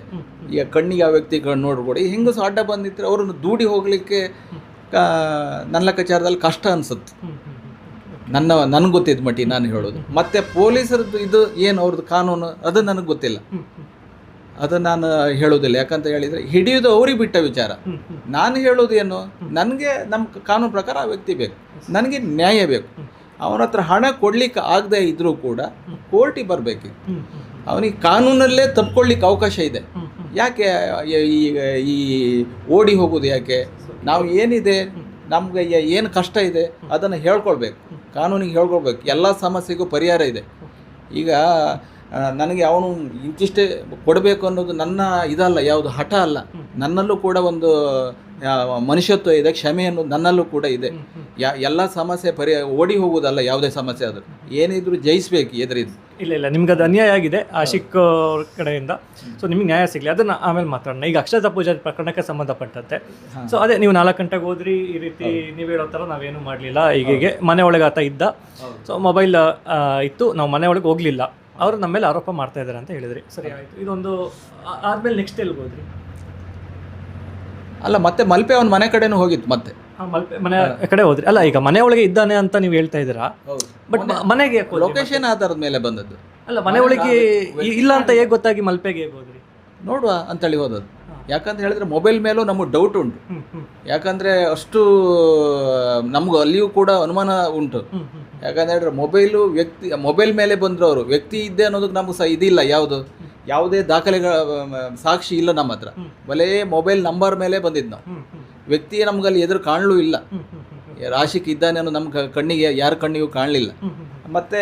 ಈಗ ಕಣ್ಣಿಗೆ ಆ ವ್ಯಕ್ತಿ ಕಣ್ಣು ನೋಡ್ಕೊಡಿ ಹೆಂಗಸು ಅಡ್ಡ ಬಂದಿದ್ರೆ ಅವ್ರನ್ನ ದೂಡಿ ಹೋಗಲಿಕ್ಕೆ ನನ್ನ ಲೆಕ್ಕಾಚಾರದಲ್ಲಿ ಕಷ್ಟ ಅನ್ಸುತ್ತೆ. ನನ್ನ ನನಗೆ ಗೊತ್ತಿದ್ದ ಮಟ್ಟಿ ನಾನು ಹೇಳೋದು. ಮತ್ತೆ ಪೊಲೀಸರದ್ದು ಇದು ಏನು ಅವ್ರದ್ದು ಕಾನೂನು ಅದು ನನಗೆ ಗೊತ್ತಿಲ್ಲ. ಅದು ನಾನು ಹೇಳೋದಿಲ್ಲ. ಯಾಕಂತ ಹೇಳಿದರೆ ಹಿಡಿಯೋದು ಅವ್ರಿಗೆ ಬಿಟ್ಟ ವಿಚಾರ. ನಾನು ಹೇಳೋದು ಏನು ನನಗೆ ನಮ್ಮ ಕಾನೂನು ಪ್ರಕಾರ ಆ ವ್ಯಕ್ತಿ ಬೇಕು. ನನಗೆ ನ್ಯಾಯ ಬೇಕು. ಅವನ ಹತ್ರ ಹಣ ಕೊಡ್ಲಿಕ್ಕೆ ಆಗದೆ ಇದ್ರೂ ಕೂಡ ಕೋರ್ಟಿಗೆ ಬರಬೇಕಿತ್ತು. ಅವನಿಗೆ ಕಾನೂನಲ್ಲೇ ತಪ್ಕೊಳ್ಳಿಕ್ಕೆ ಅವಕಾಶ ಇದೆ. ಯಾಕೆ ಈಗ ಈ ಓಡಿ ಹೋಗೋದು ಯಾಕೆ? ನಾವು ಏನಿದೆ? ನಮ್ಗೆ ಏನು ಕಷ್ಟ ಇದೆ? ಅದನ್ನು ಹೇಳ್ಕೊಳ್ಬೇಕು. ಕಾನೂನಿಗೆ ಹೇಳ್ಕೊಳ್ಬೇಕು. ಎಲ್ಲ ಸಮಸ್ಯೆಗೂ ಪರಿಹಾರ ಇದೆ. ಈಗ ನನಗೆ ಅವನು ಇಂತಿಷ್ಟೇ ಕೊಡಬೇಕು ಅನ್ನೋದು ನನ್ನ ಇದಲ್ಲ ಯಾವುದು ಹಠ ಅಲ್ಲ. ನನ್ನಲ್ಲೂ ಕೂಡ ಒಂದು ಮನುಷ್ಯತ್ವ ಇದೆ ಕ್ಷಮೆ ಅನ್ನೋದು ನನ್ನಲ್ಲೂ ಕೂಡ ಇದೆ. ಯಾ ಎಲ್ಲ ಸಮಸ್ಯೆ ಪರಿ ಓಡಿ ಹೋಗುವುದಲ್ಲ ಯಾವುದೇ ಸಮಸ್ಯೆ ಆದರೂ. ಏನಿದ್ರು ಜಯಿಸ್ಬೇಕು ಎದುರಿದ್ದು. ಇಲ್ಲ ಇಲ್ಲ ನಿಮ್ಗೆ ಅದು ಅನ್ಯಾಯ ಆಗಿದೆ ಆಶಿಕ್ ಅವ್ರ ಕಡೆಯಿಂದ. ಸೊ ನಿಮ್ಗೆ ನ್ಯಾಯ ಸಿಗಲಿ. ಅದನ್ನ ಆಮೇಲೆ ಮಾತಾಡೋಣ. ಈಗ ಅಕ್ಷತಾ ಪೂಜಾ ಪ್ರಕರಣಕ್ಕೆ ಸಂಬಂಧಪಟ್ಟಂತೆ. ಸೊ ಅದೇ ನೀವು ನಾಲ್ಕು ಗಂಟೆಗೆ ಹೋದ್ರಿ ಈ ರೀತಿ ನೀವು ಹೇಳೋ ಥರ ನಾವೇನು ಮಾಡಲಿಲ್ಲ. ಈಗೀಗೆ ಮನೆ ಒಳಗೆ ಆತ ಇದ್ದ. ಸೊ ಮೊಬೈಲ್ ಇತ್ತು. ನಾವು ಮನೆ ಒಳಗೆ ಹೋಗಲಿಲ್ಲ. ಅವರು ನಮ್ಮ ಮೇಲೆ ಆರೋಪ ಮಾಡ್ತಾ ಇದ್ದಾರೆ ಅಂತ ಹೇಳಿದ್ರಿ. ಸರಿ ಆಯಿತು. ಇದೊಂದು ಆದಮೇಲೆ ಆದ್ಮೇಲೆ ನೆಕ್ಸ್ಟ್ ಎಲ್ಲಿ ಹೋದ್ರಿ? ಅಲ್ಲ ಮತ್ತೆ ಮಲ್ಪೆ ಅವನ ಮನೆ ಕಡೆನೂ ಹೋಗಿತ್ತು ಮತ್ತೆ. ಮನೆ ಕಡೆ ಹೋದ್ರಿ. ಅಲ್ಲ ಈಗ ಮನೆ ಒಳಗೆ ಇದ್ದಾನೆ ಅಂತ ನೀವು ಹೇಳ್ತಾ ಇದ್ದೀರಾ? ಬಟ್ ಮನೆಗೆ? ಲೊಕೇಶನ್ ಆಧಾರದ ಮೇಲೆ ಬಂದದ್ದು. ಅಲ್ಲ ಮನೆ ಒಳಗೆ ಇಲ್ಲ ಅಂತ ಹೇಗೆ ಗೊತ್ತಾಗಿ ಮಲ್ಪೆಗೆ ಹೇಗೆ ಹೋದ್ರಿ? ನೋಡುವ ಅಂತೇಳಿ ಹೋದದ್ದು. ಯಾಕಂತ ಹೇಳಿದ್ರೆ ಮೊಬೈಲ್ ಮೇಲೂ ನಮಗೆ ಡೌಟ್ ಉಂಟು. ಯಾಕಂದ್ರೆ ಅಷ್ಟು ನಮ್ಗೆ ಅಲ್ಲಿಯೂ ಕೂಡ ಅನುಮಾನ ಉಂಟು. ಯಾಕಂದ್ರೆ ಯಾಕಂತ ಹೇಳಿದ್ರೆ ಮೊಬೈಲು ವ್ಯಕ್ತಿ ಮೊಬೈಲ್ ಮೇಲೆ ಬಂದ್ರು ಅವರು ವ್ಯಕ್ತಿ ಇದ್ದೆ ಅನ್ನೋದಕ್ಕೆ ನಮ್ಗೆ ಸಹ ಇದಿಲ್ಲ ಯಾವುದು. ಯಾವುದೇ ದಾಖಲೆಗಳ ಸಾಕ್ಷಿ ಇಲ್ಲ ನಮ್ಮ ಹತ್ರ. ಬಲೇ ಮೊಬೈಲ್ ನಂಬರ್ ಮೇಲೆ ಬಂದಿದ್ದು ನಾವು. ವ್ಯಕ್ತಿಯೇ ನಮ್ಗಲ್ಲಿ ಎದುರು ಕಾಣಲೂ ಇಲ್ಲ. ರಾಶಿಕ್ ಇದ್ದಾನೆ ಅನ್ನೋ ನಮ್ಮ ಕಣ್ಣಿಗೆ ಯಾರ ಕಣ್ಣಿಗೂ ಕಾಣಲಿಲ್ಲ. ಮತ್ತೆ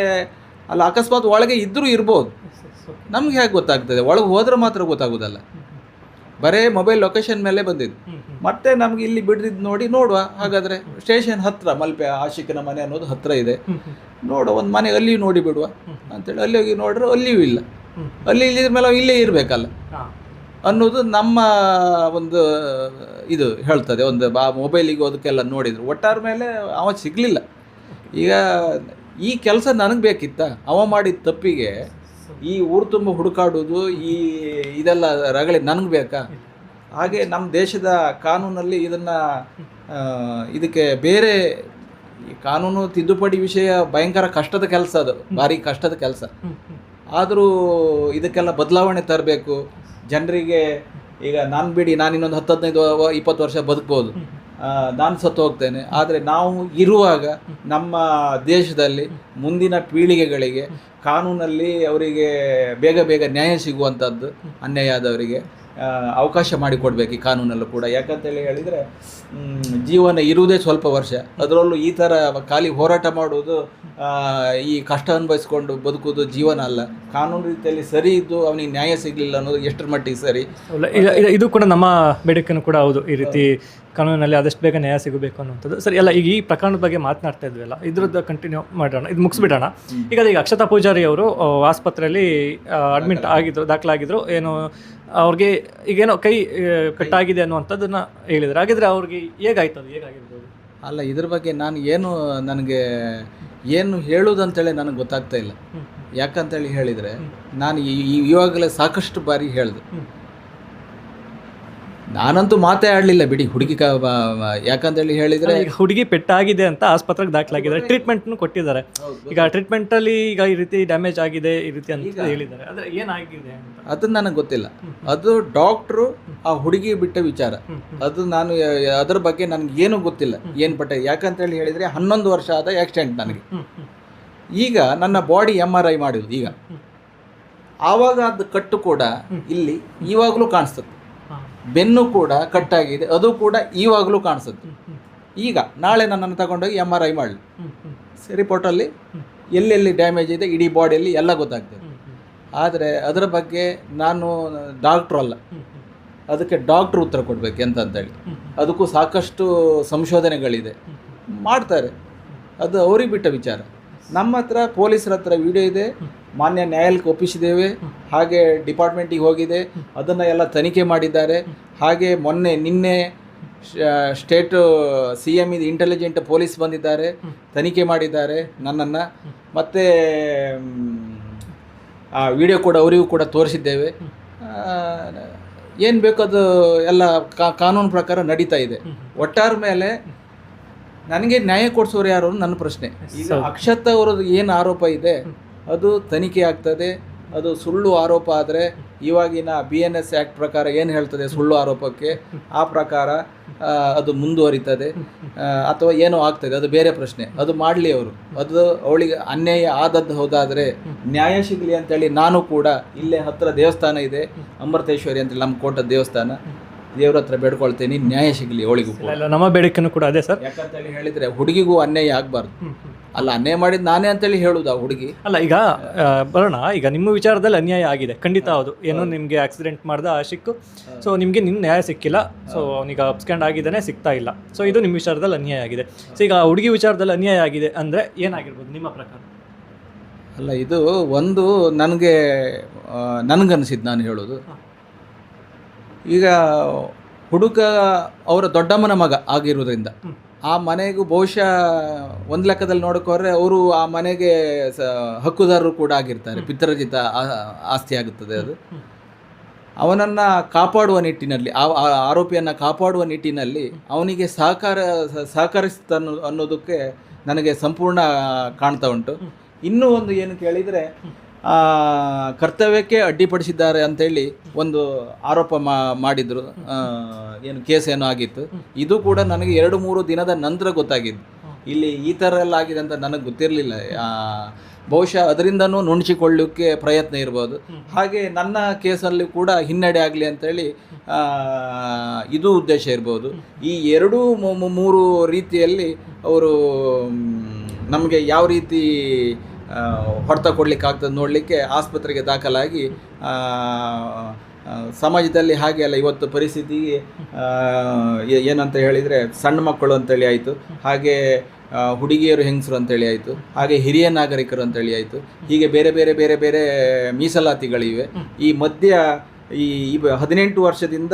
ಅಲ್ಲಿ ಅಕಸ್ಮಾತ್ ಒಳಗೆ ಇದ್ದರೂ ಇರ್ಬೋದು. ನಮ್ಗೆ ಹೇಗೆ ಗೊತ್ತಾಗ್ತದೆ? ಒಳಗೆ ಹೋದ್ರೆ ಮಾತ್ರ ಗೊತ್ತಾಗೋದಲ್ಲ. ಬರೇ ಮೊಬೈಲ್ ಲೊಕೇಶನ್ ಮೇಲೆ ಬಂದಿದ್ದು ಮತ್ತೆ ನಮ್ಗೆ ಇಲ್ಲಿ ಬಿಡ್ದಿದ್ದು ನೋಡಿ ನೋಡುವ. ಹಾಗಾದ್ರೆ ಸ್ಟೇಷನ್ ಹತ್ರ ಮಲ್ಪೆ ಆಶಿಕನ ಮನೆ ಅನ್ನೋದು ಹತ್ರ ಇದೆ. ನೋಡುವ ಒಂದು ಮನೆ ಅಲ್ಲಿಯೂ ನೋಡಿ ಬಿಡುವ. ಅಂತೇಳಿ ಅಲ್ಲಿ ಹೋಗಿ ನೋಡ್ರೆ ಅಲ್ಲಿಯೂ ಇಲ್ಲ. ಅಲ್ಲಿ ಇಲ್ಲಿದ್ರ ಮೇಲೆ ಅವ ಇಲ್ಲೇ ಇರಬೇಕಲ್ಲ. ಅನ್ನೋದು ನಮ್ಮ ಒಂದು ಇದು ಹೇಳ್ತದೆ. ಒಂದು ಬಾ ಮೊಬೈಲಿಗೆ ಅದಕ್ಕೆಲ್ಲ ನೋಡಿದ್ರು. ಒಟ್ಟಾರ ಮೇಲೆ ಅವ ಸಿಗಲಿಲ್ಲ. ಈಗ ಈ ಕೆಲಸ ನನಗೆ ಬೇಕಿತ್ತ? ಅವ ಮಾಡಿದ ತಪ್ಪಿಗೆ ಈ ಊರು ತುಂಬ ಹುಡುಕಾಡೋದು ಈ ಇದೆಲ್ಲ ರಗಳೆ ನನಗೆ ಬೇಕಾ? ಹಾಗೆ ನಮ್ಮ ದೇಶದ ಕಾನೂನಲ್ಲಿ ಇದನ್ನು ಇದಕ್ಕೆ ಬೇರೆ ಈ ಕಾನೂನು ತಿದ್ದುಪಡಿ ವಿಷಯ ಭಯಂಕರ ಕಷ್ಟದ ಕೆಲಸ ಅದು. ಭಾರಿ ಕಷ್ಟದ ಕೆಲಸ. ಆದರೂ ಇದಕ್ಕೆಲ್ಲ ಬದಲಾವಣೆ ತರಬೇಕು. ಜನರಿಗೆ ಈಗ ನಾನು ಬಿಡಿ, ನಾನು ಇನ್ನೊಂದು ಹತ್ತು, ಹದಿನೈದು, ಇಪ್ಪತ್ತು ವರ್ಷ ಬದುಕ್ಬೋದು. ನಾನು ಸತ್ತು ಹೋಗ್ತೇನೆ. ಆದರೆ ನಾವು ಇರುವಾಗ ನಮ್ಮ ದೇಶದಲ್ಲಿ ಮುಂದಿನ ಪೀಳಿಗೆಗಳಿಗೆ ಕಾನೂನಲ್ಲಿ ಅವರಿಗೆ ಬೇಗ ಬೇಗ ನ್ಯಾಯ ಸಿಗುವಂಥದ್ದು ಅನ್ಯಾಯ ಆದವರಿಗೆ. ಅವಕಾಶ ಮಾಡಿಕೊಡ್ಬೇಕು ಈ ಕಾನೂನಲ್ಲೂ ಕೂಡ. ಯಾಕಂತೇಳಿ ಹೇಳಿದರೆ ಜೀವನ ಇರುವುದೇ ಸ್ವಲ್ಪ ವರ್ಷ. ಅದರಲ್ಲೂ ಈ ಥರ ಖಾಲಿ ಹೋರಾಟ ಮಾಡುವುದು ಈ ಕಷ್ಟ ಅನುಭವಿಸ್ಕೊಂಡು ಬದುಕುವುದು ಜೀವನ ಅಲ್ಲ. ಕಾನೂನು ರೀತಿಯಲ್ಲಿ ಸರಿ ಇದ್ದು ಅವನಿಗೆ ನ್ಯಾಯ ಸಿಗಲಿಲ್ಲ ಅನ್ನೋದು ಎಷ್ಟರ ಮಟ್ಟಿಗೆ ಸರಿ. ಇದು ಕೂಡ ನಮ್ಮ ಬೇಡಿಕೆನೂ ಕೂಡ ಹೌದು. ಈ ರೀತಿ ಕಾನೂನಲ್ಲಿ ಆದಷ್ಟು ಬೇಗ ನ್ಯಾಯ ಸಿಗಬೇಕು ಅನ್ನುವಂಥದ್ದು. ಸರಿ ಎಲ್ಲ ಈಗ ಈ ಪ್ರಕರಣದ ಬಗ್ಗೆ ಮಾತನಾಡ್ತಾ ಅಲ್ಲ ಇದ್ರದ್ದು ಕಂಟಿನ್ಯೂ ಮಾಡೋಣ ಇದು ಮುಗಿಸ್ಬಿಡೋಣ. ಈಗ ಈಗ ಅಕ್ಷತಾ ಪೂಜಾರಿ ಅವರು ಆಸ್ಪತ್ರೆಯಲ್ಲಿ ಅಡ್ಮಿಟ್ ಆಗಿದ್ರು ದಾಖಲಾಗಿದ್ರು ಏನು ಅವ್ರಿಗೆ ಈಗೇನೋ ಕೈ ಕಟ್ಟಾಗಿದೆ ಅನ್ನುವಂಥದ್ದನ್ನ ಹೇಳಿದ್ರು. ಹಾಗಿದ್ರೆ ಅವ್ರಿಗೆ ಹೇಗಾಯ್ತು ಅದು? ಹೇಗಾಗಿರ್ಬೋದು ಅಲ್ಲ ಇದ್ರ ಬಗ್ಗೆ ನಾನು ಏನು ನನಗೆ ಏನು ಹೇಳುವುದಂತೇಳಿ ನನಗೆ ಗೊತ್ತಾಗ್ತಾ ಇಲ್ಲ. ಯಾಕಂತೇಳಿ ಹೇಳಿದರೆ ನಾನು ಈ- ಇವಾಗಲೇ ಸಾಕಷ್ಟು ಬಾರಿ ಹೇಳಿದೆ. ನಾನಂತೂ ಮಾತೇ ಆಡಲಿಲ್ಲ ಬಿಡಿ ಹುಡುಗಿ ಕ ಯಾಕಂತೇಳಿ ಹೇಳಿದರೆ ಈಗ ಹುಡುಗಿ ಪೆಟ್ಟಾಗಿದೆ ಅಂತ ಆಸ್ಪತ್ರೆಗೆ ದಾಖಲಾಗಿದ್ದಾರೆ ಟ್ರೀಟ್ಮೆಂಟ್ನು ಕೊಟ್ಟಿದ್ದಾರೆ. ಈಗ ಟ್ರೀಟ್ಮೆಂಟಲ್ಲಿ ಈಗ ಈ ರೀತಿ ಡ್ಯಾಮೇಜ್ ಆಗಿದೆ ಈ ರೀತಿ ಅಂತ ಹೇಳಿದ್ದಾರೆ. ಆದರೆ ಏನಾಗಿದೆ ಅದು ನನಗೆ ಗೊತ್ತಿಲ್ಲ. ಅದು ಡಾಕ್ಟ್ರು ಆ ಹುಡುಗಿ ಬಿಟ್ಟ ವಿಚಾರ. ಅದು ನಾನು ಅದ್ರ ಬಗ್ಗೆ ನನಗೆ ಏನೂ ಗೊತ್ತಿಲ್ಲ. ಏನು ಪಟ್ಟೆ ಯಾಕಂತೇಳಿ ಹೇಳಿದರೆ ಹನ್ನೊಂದು ವರ್ಷ ಆದ ಆ್ಯಕ್ಸಿಡೆಂಟ್ ನನಗೆ. ಈಗ ನನ್ನ ಬಾಡಿ ಎಂ ಆರ್ ಐ ಮಾಡಿದ್ದು ಈಗ. ಆವಾಗ ಅದು ಕಟ್ಟು ಕೂಡ ಇಲ್ಲಿ ಇವಾಗಲೂ ಕಾಣಿಸ್ತದೆ. ಬೆನ್ನು ಕೂಡ ಕಟ್ಟಾಗಿದೆ ಅದು ಕೂಡ ಇವಾಗಲೂ ಕಾಣಿಸುತ್ತೆ. ಈಗ ನಾಳೆ ನನ್ನನ್ನು ತಗೊಂಡೋಗಿ ಎಂ ಆರ್ ಐ ಮಾಡಲಿ. ರಿಪೋರ್ಟಲ್ಲಿ ಎಲ್ಲೆಲ್ಲಿ ಡ್ಯಾಮೇಜ್ ಇದೆ ಇಡೀ ಬಾಡಿಯಲ್ಲಿ ಎಲ್ಲ ಗೊತ್ತಾಗ್ತದೆ. ಆದರೆ ಅದರ ಬಗ್ಗೆ ನಾನು ಡಾಕ್ಟ್ರು ಅಲ್ಲ. ಅದಕ್ಕೆ ಡಾಕ್ಟ್ರು ಉತ್ತರ ಕೊಡಬೇಕು ಎಂತ ಅಂತೇಳಿ ಅದಕ್ಕೂ ಸಾಕಷ್ಟು ಸಂಶೋಧನೆಗಳಿದೆ. ಮಾಡ್ತಾರೆ. ಅದು ಅವ್ರಿಗೆ ಬಿಟ್ಟ ವಿಚಾರ. ನಮ್ಮ ಹತ್ರ ಪೊಲೀಸರ ಹತ್ರ ವಿಡಿಯೋ ಇದೆ. ಮಾನ್ಯ ನ್ಯಾಯಾಲಯಕ್ಕೆ ಒಪ್ಪಿಸಿದ್ದೇವೆ. ಹಾಗೆ ಡಿಪಾರ್ಟ್ಮೆಂಟಿಗೆ ಹೋಗಿದೆ. ಅದನ್ನು ಎಲ್ಲ ತನಿಖೆ ಮಾಡಿದ್ದಾರೆ. ಹಾಗೆ ಮೊನ್ನೆ, ನಿನ್ನೆ ಸ್ಟೇಟ್ ಸಿ ಎಂ ಇದು ಇಂಟೆಲಿಜೆಂಟ್ ಪೊಲೀಸ್ ಬಂದಿದ್ದಾರೆ. ತನಿಖೆ ಮಾಡಿದ್ದಾರೆ ನನ್ನನ್ನು. ಮತ್ತು, ಆ, ವಿಡಿಯೋ ಕೂಡ ಅವರಿಗೂ ಕೂಡ ತೋರಿಸಿದ್ದೇವೆ. ಏನು ಬೇಕೋ ಅದು ಎಲ್ಲ ಕಾನೂನು ಪ್ರಕಾರ ನಡೀತಾ ಇದೆ. ಒಟ್ಟಾರ ಮೇಲೆ ನನಗೆ ನ್ಯಾಯ ಕೊಡಿಸೋರು ಯಾರು ನನ್ನ ಪ್ರಶ್ನೆ. ಈಗ ಅಕ್ಷತ ಅವರದ್ದು ಏನು ಆರೋಪ ಇದೆ ಅದು ತನಿಖೆ ಆಗ್ತದೆ ಅದು ಸುಳ್ಳು ಆರೋಪ ಆದರೆ ಇವಾಗಿನ ಬಿ ಎನ್ ಎಸ್ ಆ್ಯಕ್ಟ್ ಪ್ರಕಾರ ಏನು ಹೇಳ್ತದೆ ಸುಳ್ಳು ಆರೋಪಕ್ಕೆ? ಆ ಪ್ರಕಾರ ಅದು ಮುಂದುವರಿತದೆ. ಅಥವಾ ಏನೋ ಆಗ್ತದೆ ಅದು ಬೇರೆ ಪ್ರಶ್ನೆ. ಅದು ಮಾಡಲಿ ಅವರು. ಅದು ಅವಳಿಗೆ ಅನ್ಯಾಯ ಆದದ್ದು ಹೋದಾದರೆ ನ್ಯಾಯ ಸಿಗಲಿ ಅಂತೇಳಿ ನಾನು ಕೂಡ ಇಲ್ಲೇ ಹತ್ರ ದೇವಸ್ಥಾನ ಇದೆ ಅಮೃತೇಶ್ವರಿ ಅಂತೇಳಿ ನಮ್ಮ ಕೋಟದ ದೇವಸ್ಥಾನ. ದೇವ್ರ ಹತ್ರ ಬೇಡ್ಕೊಳ್ತೀನಿ ನ್ಯಾಯ ಸಿಗಲಿ ಅವಳಿಗೂ ಕೂಡ. ಇಲ್ಲ ನಮ್ಮ ಬೇಡಿಕೆನೂ ಕೂಡ ಅದೇ ಸರ್. ಯಾಕಂತೇಳಿ ಹೇಳಿದ್ರೆ ಹುಡುಗಿಗೂ ಅನ್ಯಾಯ ಆಗಬಾರ್ದು. ಅಲ್ಲ ಅನ್ಯಾಯ ಮಾಡಿದ್ ನಾನೇ ಅಂತೇಳಿ ಹೇಳುದು ಆ ಹುಡುಗಿ? ಅಲ್ಲ ಈಗ ಆ, ಬರೋಣ ಈಗ ನಿಮ್ಮ ವಿಚಾರದಲ್ಲಿ ಅನ್ಯಾಯ ಆಗಿದೆ. ಖಂಡಿತ ಹೌದು. ಏನೋ ನಿಮಗೆ ಆಕ್ಸಿಡೆಂಟ್ ಮಾಡ್ದ ಆಶಿಕ್ಕು ಸೊ ನಿಮಗೆ ನಿಮ್ಮ ನ್ಯಾಯ ಸಿಕ್ಕಿಲ್ಲ. ಸೊ ಅವನೀಗ ಅಪ್ಸ್ಕ್ಯಾಂಡ್ ಆಗಿದ್ದಾನೆ ಸಿಗ್ತಾ ಇಲ್ಲ. ಸೊ ಇದು ನಿಮ್ಮ ವಿಚಾರದಲ್ಲಿ ಅನ್ಯಾಯ ಆಗಿದೆ. ಸೊ ಈಗ ಆ ಹುಡುಗಿ ವಿಚಾರದಲ್ಲಿ ಅನ್ಯಾಯ ಆಗಿದೆ ಅಂದರೆ ಏನಾಗಿರ್ಬೋದು ನಿಮ್ಮ ಪ್ರಕಾರ? ಅಲ್ಲ ಇದು ಒಂದು ನನಗೆ ನನಗನ್ಸಿದ್ದು ನಾನು ಹೇಳೋದು. ಈಗ ಹುಡುಗ ಅವರ ದೊಡ್ಡಮ್ಮನ ಮಗ ಆಗಿರುವುದರಿಂದ ಆ ಮನೆಗೂ ಬಹುಶಃ ಒಂದು ಲೆಕ್ಕದಲ್ಲಿ ನೋಡೋಕೋದ್ರೆ ಅವರು ಆ ಮನೆಗೆ ಸ ಹಕ್ಕುದಾರರು ಕೂಡ ಆಗಿರ್ತಾರೆ. ಪಿತರಜಿತ ಆಸ್ತಿ ಆಗುತ್ತದೆ ಅದು. ಅವನನ್ನು ಕಾಪಾಡುವ ನಿಟ್ಟಿನಲ್ಲಿ ಆ ಆರೋಪಿಯನ್ನು ಕಾಪಾಡುವ ನಿಟ್ಟಿನಲ್ಲಿ ಅವನಿಗೆ ಸಹಕಾರ ಸಹಕರಿಸುತ್ತ ಸಹಕರಿಸ್ತ ಅನ್ನೋದಕ್ಕೆ ನನಗೆ ಸಂಪೂರ್ಣ ಕಾಣ್ತಾ ಉಂಟು. ಇನ್ನೂ ಒಂದು ಏನು ಕೇಳಿದರೆ ಕರ್ತವ್ಯಕ್ಕೆ ಅಡ್ಡಿಪಡಿಸಿದ್ದಾರೆ ಅಂತೇಳಿ ಒಂದು ಆರೋಪ ಮಾ, ಮಾಡಿದರು. ಏನು ಕೇಸ್ ಏನೋ ಆಗಿತ್ತು. ಇದು ಕೂಡ ನನಗೆ ಎರಡು ಮೂರು ದಿನದ ನಂತರ ಗೊತ್ತಾಗಿದ್ದು. ಇಲ್ಲಿ ಈ ಥರ ಎಲ್ಲ ಆಗಿದೆ ಅಂತ ನನಗೆ ಗೊತ್ತಿರಲಿಲ್ಲ. ಬಹುಶಃ ಅದರಿಂದನೂ ನುಣಚಿಕೊಳ್ಳೋಕ್ಕೆ ಪ್ರಯತ್ನ ಇರ್ಬೋದು. ಹಾಗೆ ನನ್ನ ಕೇಸಲ್ಲಿ ಕೂಡ ಹಿನ್ನಡೆ ಆಗಲಿ ಅಂತೇಳಿ ಇದು ಉದ್ದೇಶ ಇರ್ಬೋದು. ಈ ಎರಡೂ ಮೂರು ರೀತಿಯಲ್ಲಿ ಅವರು ನಮಗೆ ಯಾವ ರೀತಿ ಹೊಡೆತ ಕೊಡ್ಲಿಕ್ಕೆ ಆಗ್ತದೆ ನೋಡಲಿಕ್ಕೆ. ಆಸ್ಪತ್ರೆಗೆ ದಾಖಲಾಗಿ ಸಮಾಜದಲ್ಲಿ ಹಾಗೆ ಅಲ್ಲ, ಇವತ್ತು ಪರಿಸ್ಥಿತಿಗೆ ಏನಂತ ಹೇಳಿದರೆ ಸಣ್ಣ ಮಕ್ಕಳು ಅಂತೇಳಿ ಆಯಿತು. ಹಾಗೆ ಹುಡುಗಿಯರು ಹೆಂಗಸರು ಅಂತೇಳಿ ಆಯಿತು. ಹಾಗೆ ಹಿರಿಯ ನಾಗರಿಕರು ಅಂತೇಳಿ ಆಯಿತು. ಹೀಗೆ ಬೇರೆ ಬೇರೆ ಬೇರೆ ಬೇರೆ ಮೀಸಲಾತಿಗಳಿವೆ. ಈ ಮಧ್ಯ ಈ ಹದಿನೆಂಟು ವರ್ಷದಿಂದ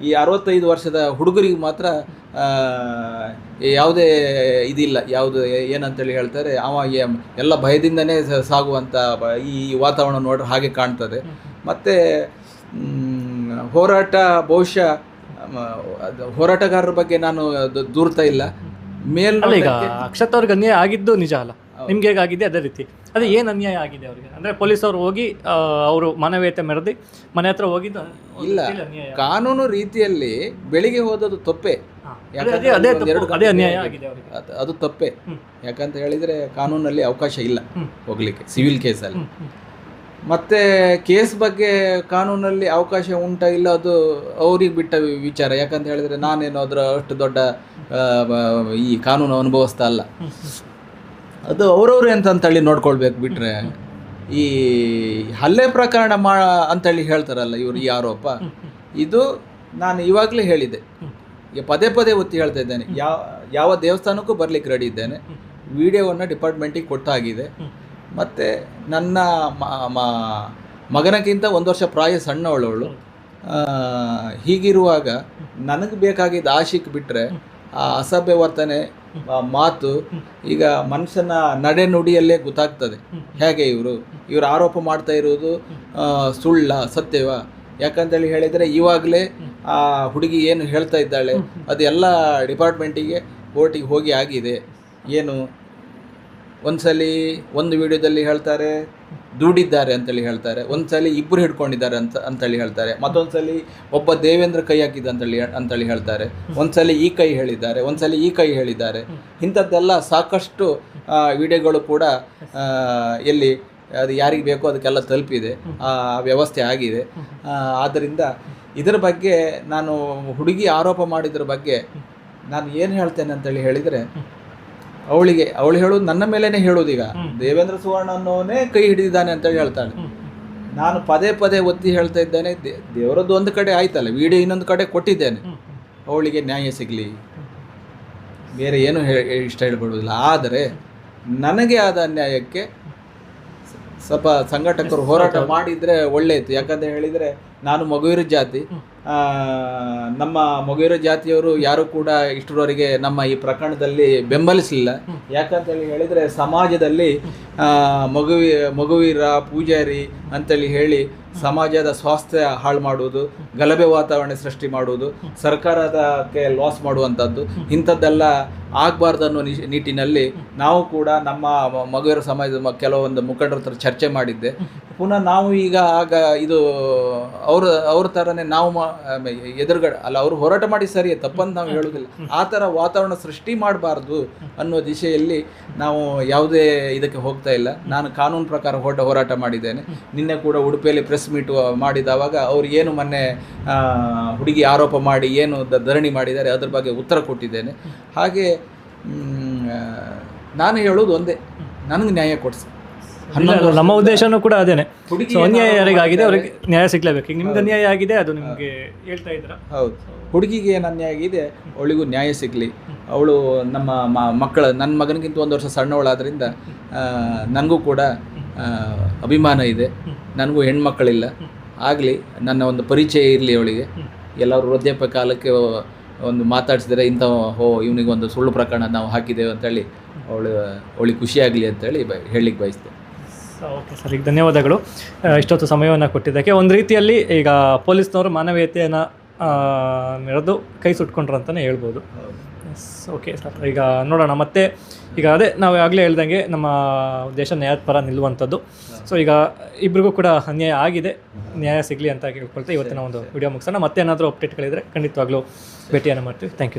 ಈ ಅರವತ್ತೈದು ವರ್ಷದ ಹುಡುಗರಿಗೆ ಮಾತ್ರ ಆ, ಯಾವುದೇ ಇದಿಲ್ಲ ಯಾವುದು ಏನಂತೇಳಿ ಹೇಳ್ತಾರೆ ಅವ ಎಲ್ಲ ಭಯದಿಂದನೇ ಸಾಗುವಂಥ ಈ ವಾತಾವರಣ ನೋಡ್ರೆ ಹಾಗೆ ಕಾಣ್ತದೆ. ಮತ್ತು ಹೋರಾಟ ಬಹುಶಃ ಹೋರಾಟಗಾರರ ಬಗ್ಗೆ ನಾನು ದೂರ್ತಾ ಇಲ್ಲ. ಮೇಲ್ ಈಗ ಅಕ್ಷತ್ ಅವ್ರಿಗೆ ಅನ್ಯಾಯ ಆಗಿದ್ದು ನಿಜ ಅಲ್ಲ. ನಿಮ್ಗೆ ಹೇಗಾಗಿದೆ? ಅದೇ ರೀತಿ. ಅದೇ ಏನು ಅನ್ಯಾಯ ಆಗಿದೆ ಅವರಿಗೆ ಅಂದರೆ ಪೊಲೀಸವ್ರು ಹೋಗಿ ಅವರು ಮಾನವೀಯತೆ ಮೆರೆದಿ ಮನೆ ಹತ್ರ ಹೋಗಿದ್ದು ಇಲ್ಲ ಅನ್ಯಾಯ ಕಾನೂನು ರೀತಿಯಲ್ಲಿ ಬೆಳಿಗ್ಗೆ ಹೋದದ್ದು ತಪ್ಪೆ. ಯಾಕಂದ್ರೆ ಅದೇ ಅದೇ ಎರಡು ಅದೇ ಅನ್ಯಾಯ ಆಗಿದೆ. ಅವರಿಗೆ ಅದು- ತಪ್ಪೆ ಯಾಕಂತ ಹೇಳಿದರೆ ಕಾನೂನಲ್ಲಿ ಅವಕಾಶ ಇಲ್ಲ. ಹೋಗ್ಲಿಕ್ಕೆ ಸಿವಿಲ್ ಕೇಸಲ್ಲಿ. ಮತ್ತೆ ಕೇಸ್ ಬಗ್ಗೆ ಕಾನೂನಲ್ಲಿ ಅವಕಾಶ ಉಂಟ ಇಲ್ಲ ಅದು ಅವ್ರಿಗೆ ಬಿಟ್ಟ ವಿಚಾರ ಯಾಕಂತ ಹೇಳಿದ್ರೆ ನಾನೇನು ಅದರ ಅಷ್ಟು ದೊಡ್ಡ ಈ ಕಾನೂನು ಅನುಭವಿಸ್ತಾ ಅಲ್ಲ ಅದು ಅವ್ರವ್ರು ಅಂತ ಅಂತೇಳಿ ನೋಡ್ಕೊಳ್ಬೇಕು ಬಿಟ್ರೆ. ಈ ಹಲ್ಲೆ ಪ್ರಕರಣ ಮಾ ಅಂತೇಳಿ ಹೇಳ್ತಾರಲ್ಲ ಇವರು ಈ ಆರೋಪ. ಇದು ನಾನು ಇವಾಗಲೇ ಹೇಳಿದೆ ಈಗ ಪದೇ ಪದೇ ಒತ್ತಿ ಹೇಳ್ತಾ ಇದ್ದೇನೆ. ಯಾವ ಯಾವ ದೇವಸ್ಥಾನಕ್ಕೂ ಬರ್ಲಿಕ್ಕೆ ರೆಡಿ ಇದ್ದೇನೆ. ವಿಡಿಯೋವನ್ನು ಡಿಪಾರ್ಟ್ಮೆಂಟಿಗೆ ಕೊಟ್ಟಾಗಿದೆ. ಮತ್ತು ನನ್ನ ಮಗನಕ್ಕಿಂತ ಒಂದು ವರ್ಷ ಪ್ರಾಯ ಸಣ್ಣವಳವಳು. ಹೀಗಿರುವಾಗ ನನಗೆ ಬೇಕಾಗಿದ್ದ ಆಶಿಕ್ ಬಿಟ್ಟರೆ ಆ ಅಸಭ್ಯ ವರ್ತನೆ ಮಾತು ಈಗ ಮನುಷ್ಯನ ನಡೆ ನುಡಿಯಲ್ಲೇ ಗೊತ್ತಾಗ್ತದೆ. ಹೇಗೆ ಇವರು? ಇವರು ಆರೋಪ ಮಾಡ್ತಾ ಇರೋದು ಸುಳ್ಳ, ಸತ್ಯವ? ಯಾಕಂತೇಳಿ ಹೇಳಿದರೆ ಇವಾಗಲೇ ಆ ಹುಡುಗಿ ಏನು ಹೇಳ್ತಾ ಇದ್ದಾಳೆ, ಅದು ಎಲ್ಲ ಡಿಪಾರ್ಟ್ಮೆಂಟಿಗೆ ಕೋರ್ಟಿಗೆ ಹೋಗಿ ಆಗಿದೆ. ಏನು? ಒಂದ್ಸಲಿ ಒಂದು ವಿಡಿಯೋದಲ್ಲಿ ಹೇಳ್ತಾರೆ ದುಡಿದ್ದಾರೆ ಅಂತೇಳಿ ಹೇಳ್ತಾರೆ. ಒಂದ್ಸಲಿ ಇಬ್ಬರು ಹಿಡ್ಕೊಂಡಿದ್ದಾರೆ ಅಂತ, ಅಂತೇಳಿ ಹೇಳ್ತಾರೆ. ಮತ್ತೊಂದ್ಸಲಿ ಒಬ್ಬ ದೇವೇಂದ್ರ ಕೈ ಹಾಕಿದ ಅಂತೇಳಿ ಅಂತೇಳಿ ಹೇಳ್ತಾರೆ. ಒಂದ್ಸಲಿ ಈ ಕೈ ಹೇಳಿದ್ದಾರೆ, ಒಂದ್ಸಲಿ ಈ ಕೈ ಹೇಳಿದ್ದಾರೆ. ಇಂಥದ್ದೆಲ್ಲ ಸಾಕಷ್ಟು ವಿಡಿಯೋಗಳು ಕೂಡ ಎಲ್ಲಿ ಅದು ಯಾರಿಗೆ ಬೇಕೋ ಅದಕ್ಕೆಲ್ಲ ತಲುಪಿದೆ. ಆ, ವ್ಯವಸ್ಥೆ ಆಗಿದೆ. ಆದ್ದರಿಂದ ಇದರ ಬಗ್ಗೆ ನಾನು ಹುಡುಗಿ ಆರೋಪ ಮಾಡಿದ್ರ ಬಗ್ಗೆ ನಾನು ಏನು ಹೇಳ್ತೇನೆ ಅಂತೇಳಿ ಹೇಳಿದರೆ ಅವಳಿಗೆ ಅವಳು ಹೇಳೋದು ನನ್ನ ಮೇಲೇನೆ ಹೇಳೋದೀಗ ದೇವೇಂದ್ರ ಸುವರ್ಣ ಅನ್ನೋನೇ ಕೈ ಹಿಡಿದಿದ್ದಾನೆ ಅಂತ ಹೇಳ್ತಾಳೆ. ನಾನು ಪದೇ ಪದೇ ಒತ್ತಿ ಹೇಳ್ತಾ ಇದ್ದೇನೆ ದೇವರದ್ದು ಒಂದು ಕಡೆ ಆಯ್ತಲ್ಲ ವಿಡಿಯೋ ಇನ್ನೊಂದು ಕಡೆ ಕೊಟ್ಟಿದ್ದೇನೆ. ಅವಳಿಗೆ ನ್ಯಾಯ ಸಿಗಲಿ. ಬೇರೆ ಏನು ಇಷ್ಟ ಹೇಳ್ಬಿಡುವುದಿಲ್ಲ. ಆದರೆ ನನಗೆ ಆದ ಅನ್ಯಾಯಕ್ಕೆ ಸ್ವಲ್ಪ ಸಂಘಟಕರು ಹೋರಾಟ ಮಾಡಿದರೆ ಒಳ್ಳೆಯಿತು ಯಾಕಂತ ಹೇಳಿದರೆ ನಾನು ಮಗುವಿರ ಜಾತಿ. ನಮ್ಮ ಮೊಗೇರ ಜಾತಿಯವರು ಯಾರು ಕೂಡ ಇಷ್ಟರವರೆಗೆ ನಮ್ಮ ಈ ಪ್ರಕರಣದಲ್ಲಿ ಬೆಂಬಲಿಸಲಿಲ್ಲ ಯಾಕಂತೇಳಿ ಹೇಳಿದರೆ ಸಮಾಜದಲ್ಲಿ ಮಗುವಿ, ಮಗುವೀರ ಪೂಜಾರಿ ಅಂತೇಳಿ ಹೇಳಿ ಸಮಾಜದ ಸ್ವಾಸ್ಥ್ಯ ಹಾಳು ಮಾಡುವುದು, ಗಲಭೆ ವಾತಾವರಣ ಸೃಷ್ಟಿ ಮಾಡುವುದು, ಸರ್ಕಾರದಕ್ಕೆ ಲಾಸ್ ಮಾಡುವಂಥದ್ದು, ಇಂಥದ್ದೆಲ್ಲ ಆಗಬಾರ್ದು ಅನ್ನೋ ನಿಶ್- ನಿಟ್ಟಿನಲ್ಲಿ ನಾವು ಕೂಡ ನಮ್ಮ ಮಗುವಿನ ಸಮಾಜದ ಕೆಲವೊಂದು ಮುಖಂಡರ ಹತ್ರ ಚರ್ಚೆ ಮಾಡಿದ್ದೆ. ಪುನಃ ನಾವು ಈಗ ಆಗ ಇದು ಅವ್ರ ಅವ್ರ ಥರನೇ ನಾವು ಎದುರುಗಡೆ, ಅಲ್ಲ ಅವರು ಹೋರಾಟ ಮಾಡಿ ಸರಿ ತಪ್ಪಂತ ನಾವು ಹೇಳೋದಿಲ್ಲ ಆ ಥರ ವಾತಾವರಣ ಸೃಷ್ಟಿ ಮಾಡಬಾರ್ದು ಅನ್ನೋ ದಿಶೆಯಲ್ಲಿ ನಾವು ಯಾವುದೇ ಇದಕ್ಕೆ ಹೋಗ್ತಾ ಇಲ್ಲ. ನಾನು ಕಾನೂನು ಪ್ರಕಾರ ಹೋಟ ಹೋರಾಟ ಮಾಡಿದ್ದೇನೆ. ನಿನ್ನೆ ಕೂಡ ಉಡುಪಿಯಲ್ಲಿ ಪ್ರೆಸ್ ಮೀಟ್ ಮಾಡಿದವಾಗ ಅವರು ಏನು ಮೊನ್ನೆ ಆ, ಹುಡುಗಿ ಆರೋಪ ಮಾಡಿ ಏನು ದ- ಧರಣಿ ಮಾಡಿದ್ದಾರೆ ಅದ್ರ ಬಗ್ಗೆ ಉತ್ತರ ಕೊಟ್ಟಿದ್ದೇನೆ. ಹಾಗೆ ನಾನು ಹೇಳೋದು ಒಂದೇ. ನನಗೆ ನ್ಯಾಯ ಕೊಡಿಸಿ. ಇಲ್ಲ, ಇಲ್ಲ, ನಮ್ಮ ಉದ್ದೇಶನೂ ಕೂಡ ಅದೇನೆ. ಅನ್ಯಾಯ ಯಾರಿಗಾಗಿದೆ ಆರೋಪ ಅವ್ರಿಗೆ ನ್ಯಾಯ ಸಿಗ್ಲೇಬೇಕು. ನಿಮ್ದು ನಿಮ್ಗೆ ಅನ್ಯಾಯ ಆಗಿದೆ ಅದು ನಿಮಗೆ ಹೇಳ್ತಾ ಇದ್ರ ಹೌದು. ಹುಡುಗಿಗೆ ಏನು ಅನ್ಯಾಯ ಆಗಿದೆ ಅವಳಿಗೂ ನ್ಯಾಯ ಸಿಗಲಿ. ಅವಳು ನಮ್ಮ ಮಕ್ಕಳ ನನ್ನ ಮಗನಿಗಿಂತ ಒಂದು ವರ್ಷ ಸಣ್ಣವಳಾದ್ರಿಂದ ಆ, ನನಗೂ ಕೂಡ ಅಭಿಮಾನ ಇದೆ. ನನಗೂ ಹೆಣ್ಮಕ್ಕಳಿಲ್ಲ ಆಗಲಿ ನನ್ನ ಒಂದು ಪರಿಚಯ ಇರಲಿ ಅವಳಿಗೆ. ಎಲ್ಲರೂ ವೃದ್ಧಾಪ್ಯ ಕಾಲಕ್ಕೆ ಒಂದು ಮಾತಾಡಿಸಿದರೆ ಇಂಥ ಹೋ ಇವನಿಗೆ ಒಂದು ಸುಳ್ಳು ಪ್ರಕರಣ ನಾವು ಹಾಕಿದ್ದೇವೆ ಅಂತೇಳಿ ಅವಳು ಅವಳಿಗೆ ಖುಷಿಯಾಗಲಿ ಅಂತೇಳಿ ಬ ಹೇಳಲಿಕ್ಕೆ ಬಯಸ್ತೇನೆ. Okay sir. ಈಗ ಧನ್ಯವಾದಗಳು. ಇಷ್ಟೊತ್ತು ಸಮಯವನ್ನು ಕೊಟ್ಟಿದ್ದಕ್ಕೆ ಒಂದು ರೀತಿಯಲ್ಲಿ ಈಗ ಪೊಲೀಸ್ನವರು ಮಾನವೀಯತೆಯನ್ನು ನಡೆದು ಕೈ ಸುಟ್ಕೊಂಡ್ರು ಅಂತಲೇ ಹೇಳ್ಬೋದು. Okay sir. ಈಗ ನೋಡೋಣ. ಮತ್ತೆ ಈಗ ಅದೇ ನಾವು ಆಗಲೇ ಹೇಳ್ದಂಗೆ ನಮ್ಮ ದೇಶ ನ್ಯಾಯದ ಪರ ನಿಲ್ಲುವಂಥದ್ದು. ಸೊ ಈಗ ಇಬ್ರಿಗೂ ಕೂಡ ಅನ್ಯಾಯ ಆಗಿದೆ. ನ್ಯಾಯ ಸಿಗಲಿ ಅಂತ ಕೇಳ್ಕೊಳ್ತಾ ಇವತ್ತಿನ ಒಂದು ವಿಡಿಯೋ ಮುಗಿಸೋಣ. ಮತ್ತೆ ಏನಾದರೂ ಅಪ್ಡೇಟ್ಗಳಿದ್ರೆ ಖಂಡಿತವಾಗ್ಲೂ ಭೇಟಿಯನ್ನು ಮಾಡ್ತೀವಿ. Thank you